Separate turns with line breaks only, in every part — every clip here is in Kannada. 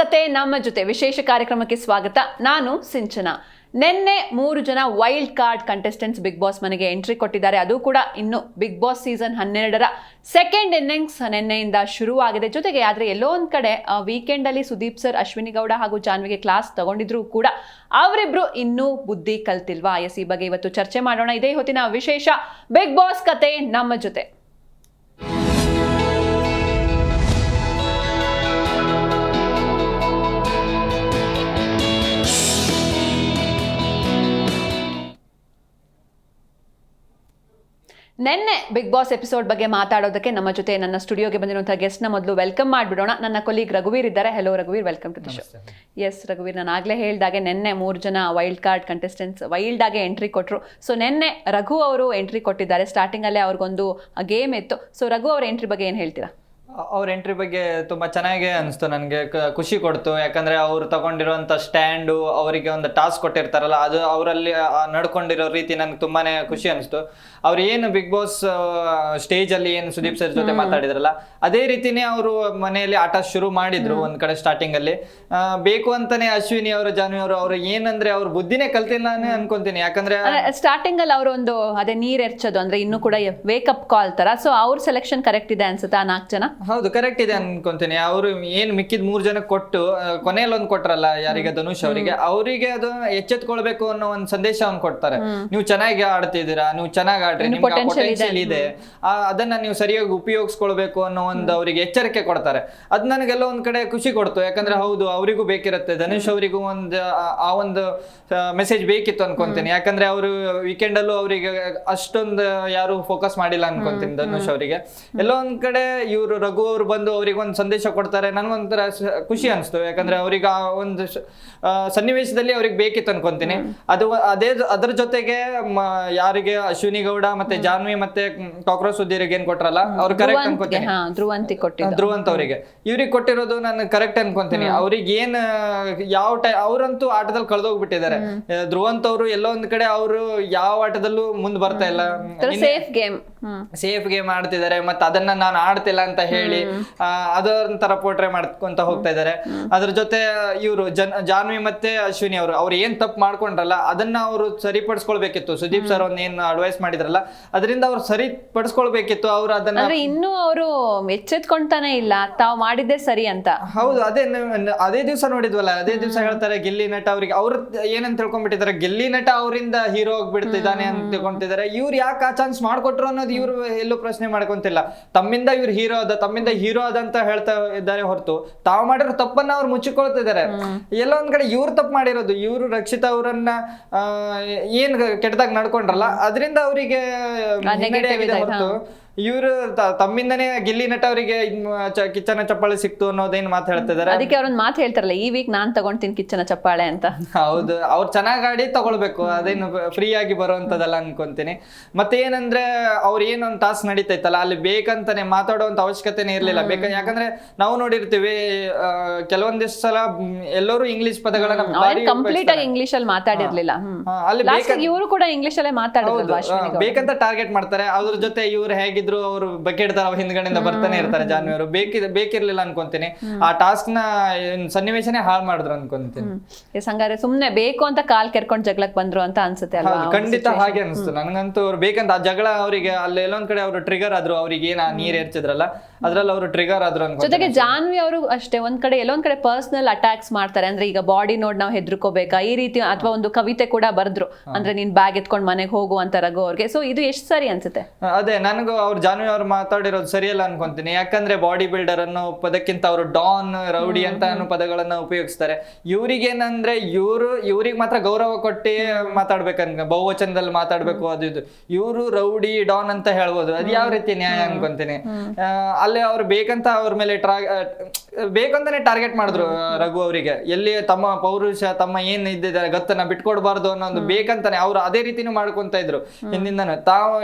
ಕತೆ ನಮ್ಮ ಜೊತೆ ವಿಶೇಷ ಕಾರ್ಯಕ್ರಮಕ್ಕೆ ಸ್ವಾಗತ. ನಾನು ಸಿಂಚನ. ನಿನ್ನೆ ಮೂರು ಜನ wild card contestants Bigg Boss ಮನೆಗೆ ಎಂಟ್ರಿ ಕೊಟ್ಟಿದ್ದಾರೆ. ಅದು ಕೂಡ ಇನ್ನು ಬಿಗ್ ಬಾಸ್ ಸೀಸನ್ ಹನ್ನೆರಡರ ಸೆಕೆಂಡ್ ಇನ್ನಿಂಗ್ಸ್ ನಿನ್ನೆಯಿಂದ ಶುರುವಾಗಿದೆ. ಜೊತೆಗೆ ಆದರೆ ಎಲ್ಲೋ ಒಂದು ಕಡೆ ವೀಕೆಂಡಲ್ಲಿ ಸುದೀಪ್ ಸರ್ ಅಶ್ವಿನಿ ಗೌಡ ಹಾಗೂ ಜಾನ್ವಿಗೆ ಕ್ಲಾಸ್ ತಗೊಂಡಿದ್ರು ಕೂಡ ಅವರಿಬ್ರು ಇನ್ನೂ ಬುದ್ಧಿ ಕಲ್ತಿಲ್ವಾ? ಎಸ್ ಈ ಬಗ್ಗೆ ಇವತ್ತು ಚರ್ಚೆ ಮಾಡೋಣ. ಇದೇ ಹೊತ್ತಿನ ವಿಶೇಷ ಬಿಗ್ ಬಾಸ್ ಕತೆ ನಮ್ಮ ಜೊತೆ. ನಿನ್ನೆ ಬಿಗ್ ಬಾಸ್ ಎಪಿಸೋಡ್ ಬಗ್ಗೆ ಮಾತಾಡೋದಕ್ಕೆ ನಮ್ಮ ಜೊತೆ ನನ್ನ ಸ್ಟುಡಿಯೋಗೆ ಬಂದಿರುವಂತಹ ಗೆಸ್ಟ್ನ ಮೊದಲು ವೆಲ್ಕಮ್ ಮಾಡಿಬಿಡೋಣ. ನನ್ನ ಕೊಲೀಗ್ ರಘುವೀರ್ ಇದ್ದಾರೆ. Hello ರಘುವೀರ್ welcome to the show S ರಘುವೀರ್ ನಾನು ಆಗಲೇ ಹೇಳಿದಾಗೆ ನಿನ್ನೆ ಮೂರು ಜನ ವೈಲ್ಡ್ ಕಾರ್ಡ್ ಕಂಟೆಸ್ಟೆಂಟ್ಸ್ ವೈಲ್ಡ್ ಆಗಿ ಎಂಟ್ರಿ ಕೊಟ್ಟರು ಸೊ ನಿನ್ನೆ ರಘು ಅವರು ಎಂಟ್ರಿ ಕೊಟ್ಟಿದ್ದಾರೆ. ಸ್ಟಾರ್ಟಿಂಗಲ್ಲೇ ಅವ್ರಿಗೊಂದು ಗೇಮ್ ಇತ್ತು. ಸೊ ರಘು ಅವ್ರ ಎಂಟ್ರಿ ಬಗ್ಗೆ ಏನು ಹೇಳ್ತೀರಾ?
ಅವ್ರ ಎಂಟ್ರಿ ಬಗ್ಗೆ ತುಂಬಾ ಚೆನ್ನಾಗಿ ಅನಿಸ್ತು ನನಗೆ. ಖುಷಿ ಕೊಡ್ತು. ಯಾಕಂದ್ರೆ ಅವ್ರು ತಗೊಂಡಿರುವಂತ ಸ್ಟ್ಯಾಂಡು ಅವರಿಗೆ ಒಂದು ಟಾಸ್ಕ್ ಕೊಟ್ಟಿರ್ತಾರಲ್ಲ ಅದು ಅವರಲ್ಲಿ ನಡ್ಕೊಂಡಿರೋ ರೀತಿ ನನಗೆ ತುಂಬಾನೇ ಖುಷಿ ಅನಿಸ್ತು. ಅವ್ರು ಏನು ಬಿಗ್ ಬಾಸ್ ಸ್ಟೇಜ್ ಅಲ್ಲಿ ಏನು ಸುದೀಪ್ ಸರ್ ಜೊತೆ ಮಾತಾಡಿದ್ರಲ್ಲ ಅದೇ ರೀತಿನೇ ಅವರು ಮನೆಯಲ್ಲಿ ಆಟ ಶುರು ಮಾಡಿದ್ರು ಒಂದ್ ಕಡೆ ಸ್ಟಾರ್ಟಿಂಗ್ ಅಲ್ಲಿ. ಬೇಕು ಅಂತಾನೆ ಅಶ್ವಿನಿ ಅವರು ಜಾನ್ವಿ ಅವರು ಅವ್ರು ಏನಂದ್ರೆ ಅವ್ರ ಬುದ್ಧಿನೇ ಕಲ್ತಿಲ್ಲಾನೆ ಅನ್ಕೊಂತೀನಿ. ಯಾಕಂದ್ರೆ
ಸ್ಟಾರ್ಟಿಂಗ್ ಅಲ್ಲಿ ಅವರು ಒಂದು ಅದೇ ನೀರ್ ಎರ್ಚೋದು ಅಂದ್ರೆ ಇನ್ನು ಕೂಡ ವೇಕಪ್ ಕಾಲ್ ತರ. ಸೊ ಅವ್ರ ಸೆಲೆಕ್ಷನ್ ಕರೆಕ್ಟ್ ಇದೆ ಅನ್ಸುತ್ತೆ ಆ ನಾಲ್ಕು ಜನ?
ಹೌದು ಕರೆಕ್ಟ್ ಇದೆ ಅನ್ಕೊಂತೀನಿ. ಅವರು ಏನ್ ಮಿಕ್ಕಿದ ಮೂರ್ ಜನ ಕೊಟ್ಟು ಕೊನೆಯಲ್ಲಿ ಒಂದ್ ಕೊಟ್ರಲ್ಲ ಯಾರಿಗೆ ಧನುಷ್ ಅವರಿಗೆ ಅವರಿಗೆ ಅದು ಎಚ್ಚೆತ್ಕೊಳ್ಬೇಕು ಅನ್ನೋ ಒಂದ್ ಸಂದೇಶವನ್ನು ಕೊಡ್ತಾರೆ. ನೀವು ಚೆನ್ನಾಗಿ ಆಡ್ತಿದ್ದೀರಾ ನೀವು ಚೆನ್ನಾಗಿ ಆಡ್ರಿ ನಿಮ್ಗೆ ಪೊಟೆನ್ಶಿಯಲ್ ಇದೆ. ಅದನ್ನ ನೀವು ಸರಿಯಾಗಿ ಉಪಯೋಗಿಸ್ಕೊಳ್ಬೇಕು ಅನ್ನೋ ಒಂದು ಅವರಿಗೆ ಎಚ್ಚರಿಕೆ ಕೊಡ್ತಾರೆ. ಅದ್ ನನಗೆಲ್ಲ ಒಂದ್ ಕಡೆ ಖುಷಿ ಕೊಡ್ತು. ಯಾಕಂದ್ರೆ ಹೌದು ಅವರಿಗೂ ಬೇಕಿರುತ್ತೆ. ಧನುಷ್ ಅವರಿಗೂ ಒಂದ್ ಆ- ಆ ಒಂದು ಮೆಸೇಜ್ ಬೇಕಿತ್ತು ಅನ್ಕೊಂತೀನಿ. ಯಾಕಂದ್ರೆ ಅವರು ವೀಕೆಂಡ್ ಅಲ್ಲೂ ಅವರಿಗೆ ಅಷ್ಟೊಂದು ಯಾರು ಫೋಕಸ್ ಮಾಡಿಲ್ಲ ಅನ್ಕೊಂತೀನಿ ಧನುಷ್ ಅವರಿಗೆ. ಎಲ್ಲೋ ಒಂದ್ ಕಡೆ ಇವರು ರಘು ಅವರು ಬಂದು ಅವ್ರಿಗೆ ಒಂದು ಸಂದೇಶ ಕೊಡ್ತಾರೆ. ನನಗೊಂಥರ ಖುಷಿ ಅನಿಸ್ತು. ಯಾಕಂದ್ರೆ ಅವ್ರಿಗೆ ಆ ಒಂದು ಸನ್ನಿವೇಶದಲ್ಲಿ ಅವ್ರಿಗೆ ಬೇಕಿತ್ತು ಅನ್ಕೊಂತೀನಿ. ಅದು ಅದೇ ಅದ್ರ ಜೊತೆಗೆ ಯಾರಿಗೆ ಅಶ್ವಿನಿ ಗೌಡ ಮತ್ತೆ ಜಾನ್ವಿ ಮತ್ತೆ ಕಾಕ್ರೋಚ್ ಸುದ್ದಿರಿಗೆ ಏನ್ ಕೊಟ್ರಲ್ಲ ಅವ್ರು ಕರೆಕ್ಟ್ ಅನ್ಕೊಂತೀನಿ.
ಧ್ರುವಂತಿ
ಧ್ರುವಂತ್ ಅವರಿಗೆ. ಇವ್ರಿಗೆ ಕೊಟ್ಟಿರೋದು ನಾನು ಕರೆಕ್ಟ್ ಅನ್ಕೊಂತೀನಿ. ಅವ್ರಿಗೆ ಏನ್ ಯಾವ ಟೈ ಅವ್ರಂತೂ ಆಟದಲ್ಲಿ ಕಳೆದೋಗ್ಬಿಟ್ಟಿದ್ದಾರೆ. ಧ್ರುವಂತ್ ಅವರು ಎಲ್ಲೋ ಒಂದ್ ಕಡೆ ಅವರು ಯಾವ ಆಟದಲ್ಲೂ ಮುಂದ್ ಬರ್ತಾ ಇಲ್ಲ.
ಸೇಫ್ ಗೇಮ್
ಸೇಫ್ ಗೇಮ್ ಆಡ್ತಿದ್ದಾರೆ. ಮತ್ತೆ ಅದನ್ನ ನಾನು ಆಡ್ತಿಲ್ಲ ಅಂತ ಹೇಳಿ ಆ, ಅದೊಂಥರ ಪೋಟ್ರೆ ಮಾಡ್ಕೊಂತ ಹೋಗ್ತಾ ಇದ್ದಾರೆ ಅದ್ರ ಜೊತೆ ಇವರು ಜನ್ ಜಾನ್ವಿ ಮತ್ತೆ ಅಶ್ವಿನಿ ಅವರು ಅವ್ರು ಏನ್ ತಪ್ಪು ಮಾಡ್ಕೊಂಡ್ರಲ್ಲ ಅದನ್ನ ಅವರು ಸರಿಪಡಿಸ್ಕೊಳ್ಬೇಕಿತ್ತು. ಸುದೀಪ್ ಸರ್ ಒಂದ್ ಏನ್ ಅಡ್ವೈಸ್ ಮಾಡಿದ್ರಲ್ಲ ಅದರಿಂದ ಅವ್ರು ಸರಿಪಡಿಸ್ಕೊಳ್ಬೇಕಿತ್ತು ಅವ್ರು ಅದನ್ನ
ಅಂದ್ರೆ ಇನ್ನೂ ಅವರು ಎಚ್ಚೆತ್ಕೊಂತಾನೆ ಇಲ್ಲ ತಾವು ಮಾಡಿದ್ದೆ ಸರಿ ಅಂತ.
ಹೌದು ಅದೇ ನ- ಅದೇ ದಿವಸ ನೋಡಿದ್ವಲ್ಲ ಅದೇ ದಿವಸ ಹೇಳ್ತಾರೆ ಗಿಲ್ಲಿ ನಟ ಅವ್ರಿಗೆ ಅವ್ರ ಏನಂತ ತಿಳ್ಕೊಂಡ್ಬಿಟ್ಟಿದ್ದಾರೆ ಗಿಲ್ಲಿ ನಟ ಅವರಿಂದ ಹೀರೋ ಆಗ್ಬಿಡ್ತಿದ್ದಾನೆ ಅಂತ ತಿಳ್ಕೊಂತಿದ್ದಾರೆ ಇವ್ರು ಯಾಕೆ ಆ ಚಾನ್ಸ್ ಮಾಡ್ಕೊಟ್ರು ಅನ್ನೋದು ಇವ್ರು ಎಲ್ಲೂ ಪ್ರಶ್ನೆ ಮಾಡ್ಕೊಂತಿಲ್ಲ. ತಮ್ಮಿಂದ ಇವ್ರು ಹೀರೋ ಅದ ತಮ್ಮಿಂದ ಹೀರೋ ಅದ ಅಂತ ಹೇಳ್ತಾ ಇದ್ದಾರೆ ಹೊರತು. ತಾವು ಮಾಡಿರೋ ತಪ್ಪನ್ನ ಅವ್ರು ಮುಚ್ಚಿಕೊಳ್ತಿದ್ದಾರೆ. ಎಲ್ಲ ಒಂದ್ ಕಡೆ ಇವ್ರು ತಪ್ಪು ಮಾಡಿರೋದು ಇವ್ರು ರಕ್ಷಿತಾ ಅವರನ್ನ ಏನ್ ಕೆಟ್ಟದಾಗ ನಡ್ಕೊಂಡ್ರಲ್ಲ ಅದರಿಂದ ಅವರಿಗೆ ಹೊರತು. ಇವರು ತಮ್ಮಿಂದನೇ ಗಿಲ್ಲಿ ನಟ ಅವರಿಗೆ ಕಿಚ್ಚನ ಚಪ್ಪಾಳೆ ಸಿಕ್ತು ಅನ್ನೋದೇನ್ ಮಾತು ಹೇಳ್ತಿದ್ದಾರೆ
ಅದಕ್ಕೆ ಅವ್ರೊಂದ್ ಮಾತು ಹೇಳ್ತಾರಲ್ಲ ಈ ವೀಕ್ ನಾನ್ ತಗೊಂಡ್ತೀನಿ ಕಿಚ್ಚನ ಚಪ್ಪಾಳೆ ಅಂತ.
ಹೌದು ಅವ್ರು ಚೆನ್ನಾಗಿ ಆಡಿ ತಗೊಳ್ಬೇಕು ಅದೇನು ಫ್ರೀ ಆಗಿ ಬರುವಂತದಲ್ಲ ಅನ್ಕೊಂತೀನಿ. ಮತ್ತೆ ಏನಂದ್ರೆ ಅವ್ರ ಏನೊಂದು ಟಾಸ್ಕ್ ನಡೀತೈತಲ್ಲ ಅಲ್ಲಿ ಬೇಕಂತಾನೆ ಮಾತಾಡುವಂತ ಅವಶ್ಯಕತೆನೇ ಇರ್ಲಿಲ್ಲ. ಬೇಕ ಯಾಕಂದ್ರೆ ನಾವು ನೋಡಿರ್ತೀವಿ ಕೆಲವೊಂದಿಷ್ಟು ಸಲ ಎಲ್ಲರೂ ಇಂಗ್ಲಿಷ್ ಪದಗಳನ್ನ
ಕಂಪ್ಲೀಟ್ ಆಗಿ ಇಂಗ್ಲಿಷ್ ಅಲ್ಲಿ ಮಾತಾಡಿರ್ಲಿಲ್ಲ.
ಅಲ್ಲಿ
ಇವರು ಕೂಡ ಇಂಗ್ಲಿಷ್ ಅಲ್ಲೇ
ಮಾತಾಡೋದು ಬೇಕಂತ ಟಾರ್ಗೆಟ್ ಮಾಡ್ತಾರೆ. ಅದ್ರ ಜೊತೆ ಇವ್ರು ಹೇಗಿದ್ರು ಅವರು ಬಕೆಟ್ ತರ ಹಿಂದ್ಗಡೆಯಿಂದ ಬರ್ತಾನೆ ಇರ್ತಾರೆ ಜಾನ್ವಿ ಅವರು. ಬೇಕಿದ್ ಬೇಕಿರ್ಲಿಲ್ಲ ಅನ್ಕೊಂತೀನಿ. ಆ ಟಾಸ್ಕ್ನ ಸನ್ನಿವೇಶನೇ ಹಾಳು ಮಾಡಿದ್ರು ಅನ್ಕೊಂತೀನಿ.
ಎಸ್ ಹಂಗಾರೆ ಸುಮ್ನೆ ಬೇಕು ಅಂತ ಕಾಲ್ ಕೆರ್ಕೊಂಡ್ ಜಗಳಕ್ ಬಂದ್ರು ಅಂತ ಅನ್ಸುತ್ತೆ ಅಲ್ವಾ
ಹೌದು ಖಂಡಿತ ಹಾಗೆ ಅನಿಸ್ತು. ನನಗಂತೂ ಅವ್ರು ಬೇಕಂತ ಆ ಜಗಳ ಅವರಿಗೆ ಅಲ್ಲಿ ಎಲ್ಲೊಂದ್ ಕಡೆ ಅವರು ಟ್ರಿಗರ್ ಆದ್ರು ಅವ್ರಿಗೆ ಏನ ನೀರ್ ಎರ್ಚಿದ್ರಲ್ಲ ಅದ್ರಲ್ಲಿ ಅವರು ಟ್ರಿಗರ್ ಆದ್ರು ಅನ್ಕೊಂತೀನಿ.
ಜೊತೆಗೆ ಜಾನ್ವಿ ಅವರು ಅಷ್ಟೇ ಒಂದ್ ಕಡೆ ಎಲ್ಲೊಂದ್ ಕಡೆ ಪರ್ಸನಲ್ ಅಟ್ಯಾಕ್ಸ್ ಮಾಡ್ತಾರೆ. ಅಂದ್ರೆ ಈಗ ಬಾಡಿ ನೋಡ್ ನಾವು ಹೆದರ್ಕೋಬೇಕಾ? ಈ ರೀತಿ ಅಥವಾ ಒಂದು ಕವಿತೆ ಕೂಡ ಬರ್ದ್ರು. ಅಂದ್ರೆ ನೀನ್ ಬ್ಯಾಗ್ ಎತ್ಕೊಂಡ್ ಮನೆಗೆ ಹೋಗು ಅಂತ ರಘು ಅವ್ರಿಗೆ. ಸೊ ಇದು ಎಷ್ಟು ಸರಿ ಅನ್ಸುತ್ತೆ?
ಅದೇ ನನಗೂ ಅವ್ರು ಜಾನ್ವಿ ಅವ್ರು ಮಾತಾಡಿರೋದು ಸರಿಯಲ್ಲ ಅನ್ಕೊಂತೀನಿ. ಯಾಕಂದ್ರೆ ಬಾಡಿ ಬಿಲ್ಡರ್ ಅನ್ನೋ ಪದಕ್ಕಿಂತ ಅವರು ಡಾನ್ ರೌಡಿ ಅಂತ ಅನ್ನೋ ಪದಗಳನ್ನ ಉಪಯೋಗಿಸ್ತಾರೆ. ಇವ್ರಿಗೇನಂದ್ರೆ ಇವರು ಇವ್ರಿಗೆ ಮಾತ್ರ ಗೌರವ ಕೊಟ್ಟಿ ಮಾತಾಡ್ಬೇಕನ್ಕ ಬಹುವಚನದಲ್ಲಿ ಮಾತಾಡ್ಬೇಕು ಅದು ಇದು. ಇವರು ರೌಡಿ ಡಾನ್ ಅಂತ ಹೇಳ್ಬೋದು. ಅದು ಯಾವ ರೀತಿ ನ್ಯಾಯ ಅನ್ಕೊಂತೀನಿ. ಅಲ್ಲಿ ಅವ್ರು ಬೇಕಂತ ಅವ್ರ ಮೇಲೆ ಟ್ರಾ ಬೇಕಂತಾನೆ ಟಾರ್ಗೆಟ್ ಮಾಡಿದ್ರು ರಘು ಅವರಿಗೆ. ಎಲ್ಲಿ ತಮ್ಮ ಪೌರುಷ ತಮ್ಮ ಏನ್ ಇದ್ದಿದ್ದಾರೆ ಗತ್ತನ್ನ ಬಿಟ್ಕೊಡ್ಬಾರ್ದು ಅನ್ನೋ ಒಂದು ಬೇಕಂತಾನೆ ಅವ್ರು ಅದೇ ರೀತಿನೂ ಮಾಡ್ಕೊಂತ ಇದ್ರು. ಹಿಂದಿಂದನು ತಾವು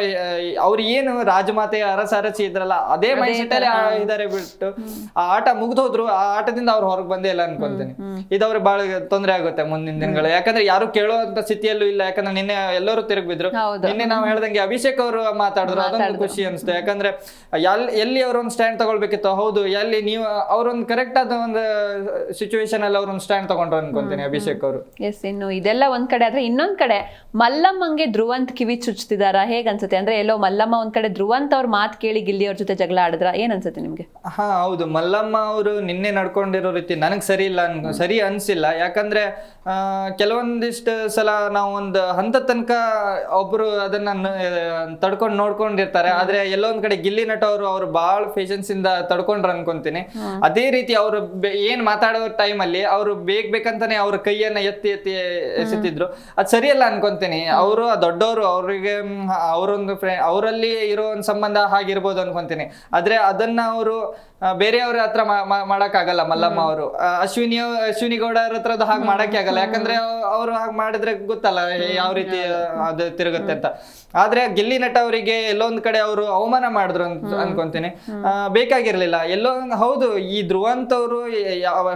ಅವ್ರು ಏನು ರಾಜ ರಾಜಮಾತೆ ಅರಸ ಅರಸಿ ಇದ್ರಲ್ಲ ಅದೇ ಮೈಂಡ್ ಸೆಟ್ ಅಲ್ಲಿ ಇದಾರೆ ಬಿಟ್ಟು. ಆ ಆಟ ಮುಗ್ದೋದ್ರು ಆ ಆಟದಿಂದ ಅವ್ರು ಹೊರಗೆ ಬಂದೇ ಇಲ್ಲ ಅನ್ಕೊಂತೀನಿ. ಇದು ಅವ್ರಿಗೆ ಬಹಳ ತೊಂದರೆ ಆಗುತ್ತೆ ಮುಂದಿನ ದಿನಗಳು ಯಾಕಂದ್ರೆ ಯಾರು ಕೇಳುವಂತ ಸ್ಥಿತಿಯಲ್ಲೂ ಇಲ್ಲ. ಯಾಕಂದ್ರೆ ನಿನ್ನೆ ಎಲ್ಲರೂ ತಿರುಗಿ ಬಿದ್ರು ನಿನ್ನೆ ನಾವು ಹೇಳ್ದಂಗೆ ಅಭಿಷೇಕ್ ಅವರು ಮಾತಾಡಿದ್ರು. ಅದೊಂದು ಖುಷಿ ಅನ್ಸುತ್ತೆ. ಯಾಕಂದ್ರೆ ಎಲ್ ಎಲ್ಲಿ ಅವ್ರೊಂದು ಸ್ಟ್ಯಾಂಡ್ ತಗೊಳ್ಬೇಕಿತ್ತು ಹೌದು ಎಲ್ಲಿ ನೀವು ಅವ್ರೊಂದು ಕರೆಕ್ಟ್ ಆದ ಒಂದು ಸಿಚುವೇಶನ್ ಅಲ್ಲಿ ಅವ್ರೊಂದು ಸ್ಟ್ಯಾಂಡ್ ತಗೊಂಡ್ರು ಅನ್ಕೊಂತೀನಿ ಅಭಿಷೇಕ್ ಅವರು.
ಎಸ್ ಇನ್ನು ಇದೆಲ್ಲ ಒಂದ್ ಕಡೆ ಆದ್ರೆ ಇನ್ನೊಂದ್ ಕಡೆ ಮಲ್ಲಮ್ಮಂಗೆ ಧ್ರುವಂತ್ ಕಿವಿ ಚುಚ್ತಿದಾರ? ಹೇಗ್ ಅನ್ಸುತ್ತೆ? ಅಂದ್ರೆ ಎಲ್ಲೋ ಮಲ್ಲಮ್ಮ ಒಂದ್ ಕಡೆ ಧ್ರುವಂತ್ ಅವ್ರ ಮಾತ್ ಕೇಳಿ ಗಿಲ್ಲಿ ಅವ್ರ ಜೊತೆ ಜಗಳ ಆಡಿದ್ರ ಏನ್ ಅನ್ಸುತ್ತೆ ನಿಮ್ಗೆ?
ಹಾ ಹೌದು. ಮಲ್ಲಮ್ಮ ಅವರು ನಿನ್ನೆ ನಡ್ಕೊಂಡಿರೋ ರೀತಿ ನನಗೆ ಸರಿ ಇಲ್ಲ ಅನ್ ಸರಿ ಅನ್ಸಿಲ್ಲ. ಯಾಕಂದ್ರೆ ಆ, ಕೆಲವೊಂದಿಷ್ಟು ಸಲ ನಾವು ಒಂದು ಹಂತ ತನಕ ಒಬ್ರು ಅದನ್ನ ತಡ್ಕೊಂಡು ನೋಡ್ಕೊಂಡಿರ್ತಾರೆ. ಆದ್ರೆ ಎಲ್ಲೊಂದ್ ಕಡೆ ಗಿಲ್ಲಿ ನಟ ಅವರು ಅವ್ರು ಬಹಳ ಪೇಷನ್ಸ್ ಇಂದ ತಡ್ಕೊಂಡ್ರ ಅನ್ಕೊಂತೀನಿ. ಅದೇ ರೀತಿ ಅವರು ಏನ್ ಮಾತಾಡೋ ಟೈಮ್ ಅಲ್ಲಿ ಅವರು ಬೇಕ್ ಬೇಕಂತಾನೆ ಅವ್ರ ಕೈಯನ್ನ ಎತ್ತಿ ಎತ್ತಿ ಎಸೆತಿದ್ರು. ಅದ್ ಸರಿಯಲ್ಲ ಅನ್ಕೊಂತೀನಿ. ಅವರು ದೊಡ್ಡವರು ಅವ್ರಿಗೆ ಅವರೊಂದು ಫ್ರೆಂಡ್ ಅವರಲ್ಲಿ ಇರೋ ಒಂದು ಸಂಬಂಧ ಆಗಿರ್ಬೋದು ಅನ್ಕೊಂತೀನಿ. ಆದರೆ ಅದನ್ನ ಅವರು ಬೇರೆಯವ್ರ ಹತ್ರ ಮಾಡಕ್ ಆಗಲ್ಲ ಮಲ್ಲಮ್ಮ ಅವರು. ಅಶ್ವಿನಿ ಅಶ್ವಿನಿ ಗೌಡರ ಅವ್ರ ಹತ್ರ ಅದು ಹಾಗೆ ಮಾಡಕ್ಕೆ ಆಗಲ್ಲ. ಯಾಕಂದ್ರೆ ಅವರು ಹಾಗೆ ಮಾಡಿದ್ರೆ ಗೊತ್ತಲ್ಲ ಯಾವ ರೀತಿ ಅದು ತಿರುಗುತ್ತೆ ಅಂತ. ಆದ್ರೆ ಗಿಲ್ಲಿ ನಟ ಅವರಿಗೆ ಎಲ್ಲೊಂದ್ ಕಡೆ ಅವರು ಅವಮಾನ ಮಾಡಿದ್ರು ಅಂತ ಅನ್ಕೊಂತೀನಿ. ಆ, ಬೇಕಾಗಿರ್ಲಿಲ್ಲ. ಎಲ್ಲೋ ಹೌದು ಈ ಧ್ರುವಂತ್ ಅವರು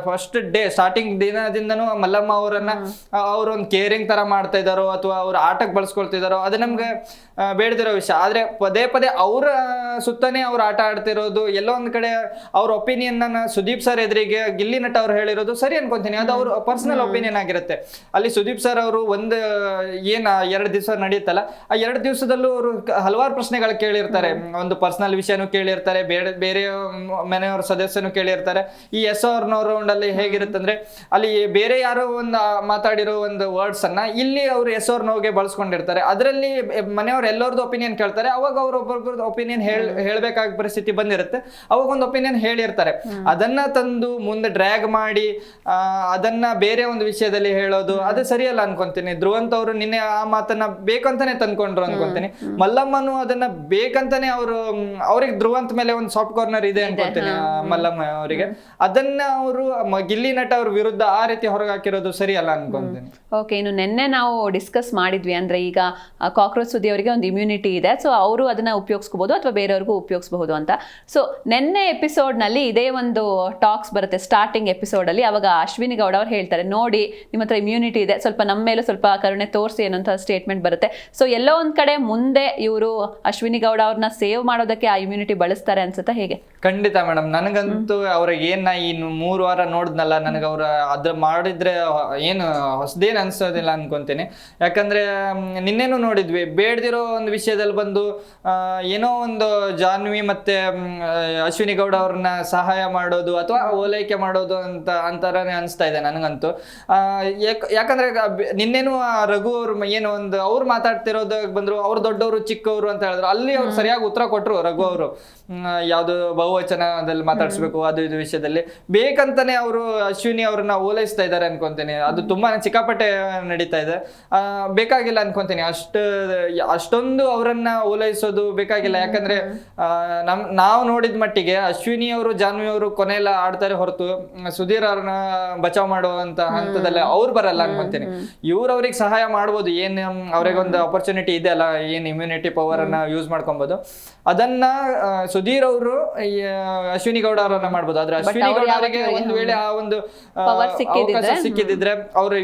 ಫಸ್ಟ್ ಡೇ ಸ್ಟಾರ್ಟಿಂಗ್ ದಿನದಿಂದನೂ ಮಲ್ಲಮ್ಮ ಅವರನ್ನ ಅವ್ರೊಂದ್ ಕೇರಿಂಗ್ ತರ ಮಾಡ್ತಾ ಇದಾರೋ ಅಥವಾ ಅವ್ರ ಆಟಕ್ಕೆ ಬಳಸ್ಕೊಳ್ತಿದಾರೋ ಅದು ನಮ್ಗೆ ಬೇಡದಿರೋ ವಿಷಯ. ಆದ್ರೆ ಪದೇ ಪದೇ ಅವರ ಸುತ್ತನೇ ಅವ್ರು ಆಟ ಆಡ್ತಿರೋದು ಎಲ್ಲೋ ಒಂದ್ ಕಡೆ ಅವ್ರ ಒಪಿನಿಯನ್ ಸುದೀಪ್ ಸರ್ ಎದುರಿಗೆ ಗಿಲ್ಲಿ ನಟ ಅವ್ರು ಹೇಳಿರೋದು ಸರಿ ಅನ್ಕೊಂತೀನಿ. ಅದು ಅವ್ರ ಪರ್ಸನಲ್ ಒಪಿನಿಯನ್ ಆಗಿರುತ್ತೆ. ಅಲ್ಲಿ ಸುದೀಪ್ ಸರ್ ಅವರು ಒಂದು ಏನ್ ಎರಡು ದಿವಸ ನಡೆಯುತ್ತಲ್ಲ ಆ ಎರಡು ದಿವಸದಲ್ಲೂ ಅವರು ಹಲವಾರು ಪ್ರಶ್ನೆಗಳು ಕೇಳಿರ್ತಾರೆ. ಒಂದು ಪರ್ಸನಲ್ ವಿಷಯನೂ ಕೇಳಿರ್ತಾರೆ ಬೇರೆ ಬೇರೆ ಮನೆಯವ್ರ ಸದಸ್ಯನು ಕೇಳಿರ್ತಾರೆ. ಈ ಎಸ್ ರೌಂಡ್ ಅಲ್ಲಿ ಹೇಗಿರುತ್ತಂದ್ರೆ ಅಲ್ಲಿ ಬೇರೆ ಯಾರೋ ಒಂದು ಮಾತಾಡಿರೋ ಒಂದು ವರ್ಡ್ಸ್ ಅನ್ನ ಇಲ್ಲಿ ಅವರು ಎಸ್ ಅವ್ರ ಬಳಸ್ಕೊಂಡಿರ್ತಾರೆ. ಅದರಲ್ಲಿ ಮನೆಯವ್ರ ಎಲ್ಲರದ್ದು ಒಪಿನಿಯನ್ ಕೇಳ್ತಾರೆ. ಅವಾಗ ಅವ್ರ ಒಬ್ಬೊಬ್ರದ್ದು ಒಪಿನಿಯನ್ ಹೇಳ್ ಹೇಳ್ಬೇಕಾದ ಪರಿಸ್ಥಿತಿ ಬಂದಿರುತ್ತೆ. ಅವಾಗ ಒಂದು ಒಪಿನಿಯನ್ ಹೇಳಿರ್ತಾರೆ. ಅದನ್ನ ತಂದು ಮುಂದೆ ಡ್ರ್ಯಾಗ್ ಮಾಡಿ ಅದನ್ನ ಬೇರೆ ಒಂದು ವಿಷಯದಲ್ಲಿ ಹೇಳೋದು ಅದು ಸರಿಯಲ್ಲ ಅನ್ಕೊಂತೀನಿ. ಧ್ರುವಂತ ಅವರು ನಿನ್ನೆ ಆ ಮಾತನ್ನ ಬೇಕಂತಾನೆ ತಂದ್ಕೊಂಡ್ರು ಅನ್ಕೊಂತೀನಿ. ಮಲ್ಲಮ್ಮನು ಅದನ್ನ ಬೇಕಂತಾನೆ ಅವರು ಅವ್ರಿಗೆ ಧ್ರುವಂತ ಮೇಲೆ ಒಂದು ಸಾಫ್ಟ್ ಕಾರ್ನರ್ ಇದೆ ಅನ್ಕೊಂತೀನಿ ಮಲ್ಲಮ್ಮ ಅವರಿಗೆ. ಅದನ್ನ ಅವರು ಗಿಲ್ಲಿ ನಟ ಅವ್ರ ವಿರುದ್ಧ ಆ ರೀತಿ ಹೊರಗೆ ಹಾಕಿರೋದು ಸರಿಯಲ್ಲ ಅನ್ಕೊಂತೀನಿ.
ಓಕೆ ಇನ್ನು ನಿನ್ನೆ ನಾವು ಡಿಸ್ಕಸ್ ಮಾಡಿದ್ವಿ ಅಂದ್ರೆ ಈಗ ಕಾಕ್ರೋಚ್ ಸುದ್ದಿ ಅವರಿಗೆ ಒಂದು ಇಮ್ಯುನಿಟಿ ಇದೆ. ಸೊ ಅವರು ಅದನ್ನ ಉಪಯೋಗಿಸ್ಕೋಬಹುದು ಅಥವಾ ಬೇರೆಯವ್ರಿಗೂ ಉಪಯೋಗಿಸಬಹುದು ಅಂತ. ಸೊ ನಿನ್ನೆ ಎಪಿಸೋಡ್ನಲ್ಲಿ ಇದೇ ಒಂದು ಟಾಕ್ಸ್ ಬರುತ್ತೆ ಸ್ಟಾರ್ಟಿಂಗ್ ಎಪಿಸೋಡಲ್ಲಿ ಅವಾಗ ಅಶ್ವಿನಿ ಗೌಡ ಅವ್ರು ಹೇಳ್ತಾರೆ ನೋಡಿ ನಿಮ್ಮ ಹತ್ರ ಇಮ್ಯುನಿಟಿ ಇದೆ. ಸ್ವಲ್ಪ ನಮ್ಮ ಮೇಲೂ ಸ್ವಲ್ಪ ಕರುಣೆ ತೋರಿಸಿ ಅನ್ನೋಂಥ ಸ್ಟೇಟ್ಮೆಂಟ್ ಬರುತ್ತೆ. ಸೊ ಎಲ್ಲೋ ಒಂದ್ ಕಡೆ ಮುಂದೆ ಇವರು ಅಶ್ವಿನಿ ಗೌಡ ಅವ್ರನ್ನ ಸೇವ್ ಮಾಡೋದಕ್ಕೆ ಆ ಇಮ್ಯುನಿಟಿ ಬಳಸ್ತಾರೆ ಅನ್ಸುತ್ತಾ ಹೇಗೆ?
ಖಂಡಿತ ಮೇಡಮ್. ನನಗಂತೂ ಅವ್ರಿಗೆ ಏನ್ ಈ ಮೂರು ವಾರ ನೋಡಿದ್ನಲ್ಲ ನನಗೆ ಅವ್ರ ಅದ್ರ ಮಾಡಿದ್ರೆ ಏನು ಹೊಸದೇನ್ ಅನ್ಸೋದಿಲ್ಲ ಅನ್ಕೊಂತೀನಿ. ಯಾಕಂದ್ರೆ ನಿನ್ನೆನೂ ನೋಡಿದ್ವಿ. ಬೇಡದಿರೋ ಒಂದು ವಿಷಯದಲ್ಲಿ ಬಂದು ಏನೋ ಒಂದು ಜಾನ್ವಿ ಮತ್ತೆ ಅಶ್ವಿನಿ ಗೌಡ ಅವ್ರನ್ನ ಸಹಾಯ ಮಾಡೋದು ಅಥವಾ ಓಲೈಕೆ ಮಾಡೋದು ಅಂತ ಅಂತಾರನೇ ಅನಿಸ್ತಾ ಇದೆ ನನಗಂತೂ. ಯಾಕಂದ್ರೆ ನಿನ್ನೆನೂ ರಘು ಅವ್ರ ಏನು ಒಂದು ಅವ್ರು ಮಾತಾಡ್ತಿರೋದು ಬಂದ್ರು ಅವ್ರು ದೊಡ್ಡವರು ಚಿಕ್ಕವರು ಅಂತ ಹೇಳಿದ್ರು ಅಲ್ಲಿ ಅವ್ರು ಸರಿಯಾಗಿ ಉತ್ತರ ಕೊಟ್ರು ರಘು ಅವರು. ಯಾವುದು ಬಹುವಚನದಲ್ಲಿ ಮಾತಾಡ್ಸ್ಬೇಕು ಅದು ಇದು ವಿಷಯದಲ್ಲಿ. ಬೇಕಂತಾನೆ ಅವರು ಅಶ್ವಿನಿ ಅವ್ರನ್ನ ಓಲೈಸ್ತಾ ಇದ್ದಾರೆ ಅನ್ಕೊಂತೀನಿ. ಅದು ತುಂಬಾ ಸಿಕ್ಕಾಪಟ್ಟೆ ನಡೀತಾ ಇದೆ. ಆ, ಬೇಕಾಗಿಲ್ಲ ಅನ್ಕೊಂತೀನಿ. ಅಷ್ಟ ಅಷ್ಟೊಂದು ಅವರನ್ನ ಓಲೈಸೋದು ಬೇಕಾಗಿಲ್ಲ. ಯಾಕಂದ್ರೆ ನಮ್ ನಾವು ನೋಡಿದ ಮಟ್ಟಿಗೆ ಅಶ್ವಿನಿ ಅವರು ಜಾನ್ವಿ ಅವರು ಕೊನೆಲ ಆಡ್ತಾರೆ ಹೊರತು ಸುಧೀರ್ ಅವ್ರನ್ನ ಬಚಾವ್ ಮಾಡುವಂತ ಹಂತದಲ್ಲಿ ಅವ್ರು ಬರಲ್ಲ ಅನ್ಕೊಂತೀನಿ ಇವ್ರು ಅವ್ರಿಗೆ ಸಹಾಯ ಮಾಡ್ಬೋದು ಏನ್ ಅವ್ರಿಗೊಂದು ಆಪರ್ಚುನಿಟಿ ಇದೆ ಅಲ್ಲ ಏನ್ ಇಮ್ಯುನಿಟಿ ಪವರ್ ಅನ್ನ ಯೂಸ್ ಮಾಡ್ಕೊಬೋದು. ಅದನ್ನ ಸುಧೀರ್ ಅವರು ಅಶ್ವಿನಿ ಗೌಡ ಅವರನ್ನ ಮಾಡ್ಬೋದು. ಆದ್ರೆ ಅಶ್ವಿನಿ ಗೌಡ ಅವರಿಗೆ ಒಂದ್ ವೇಳೆ ಆ ಒಂದು ಅವಕಾಶ ಸಿಕ್ಕಿದ್ರೆ ಅವರು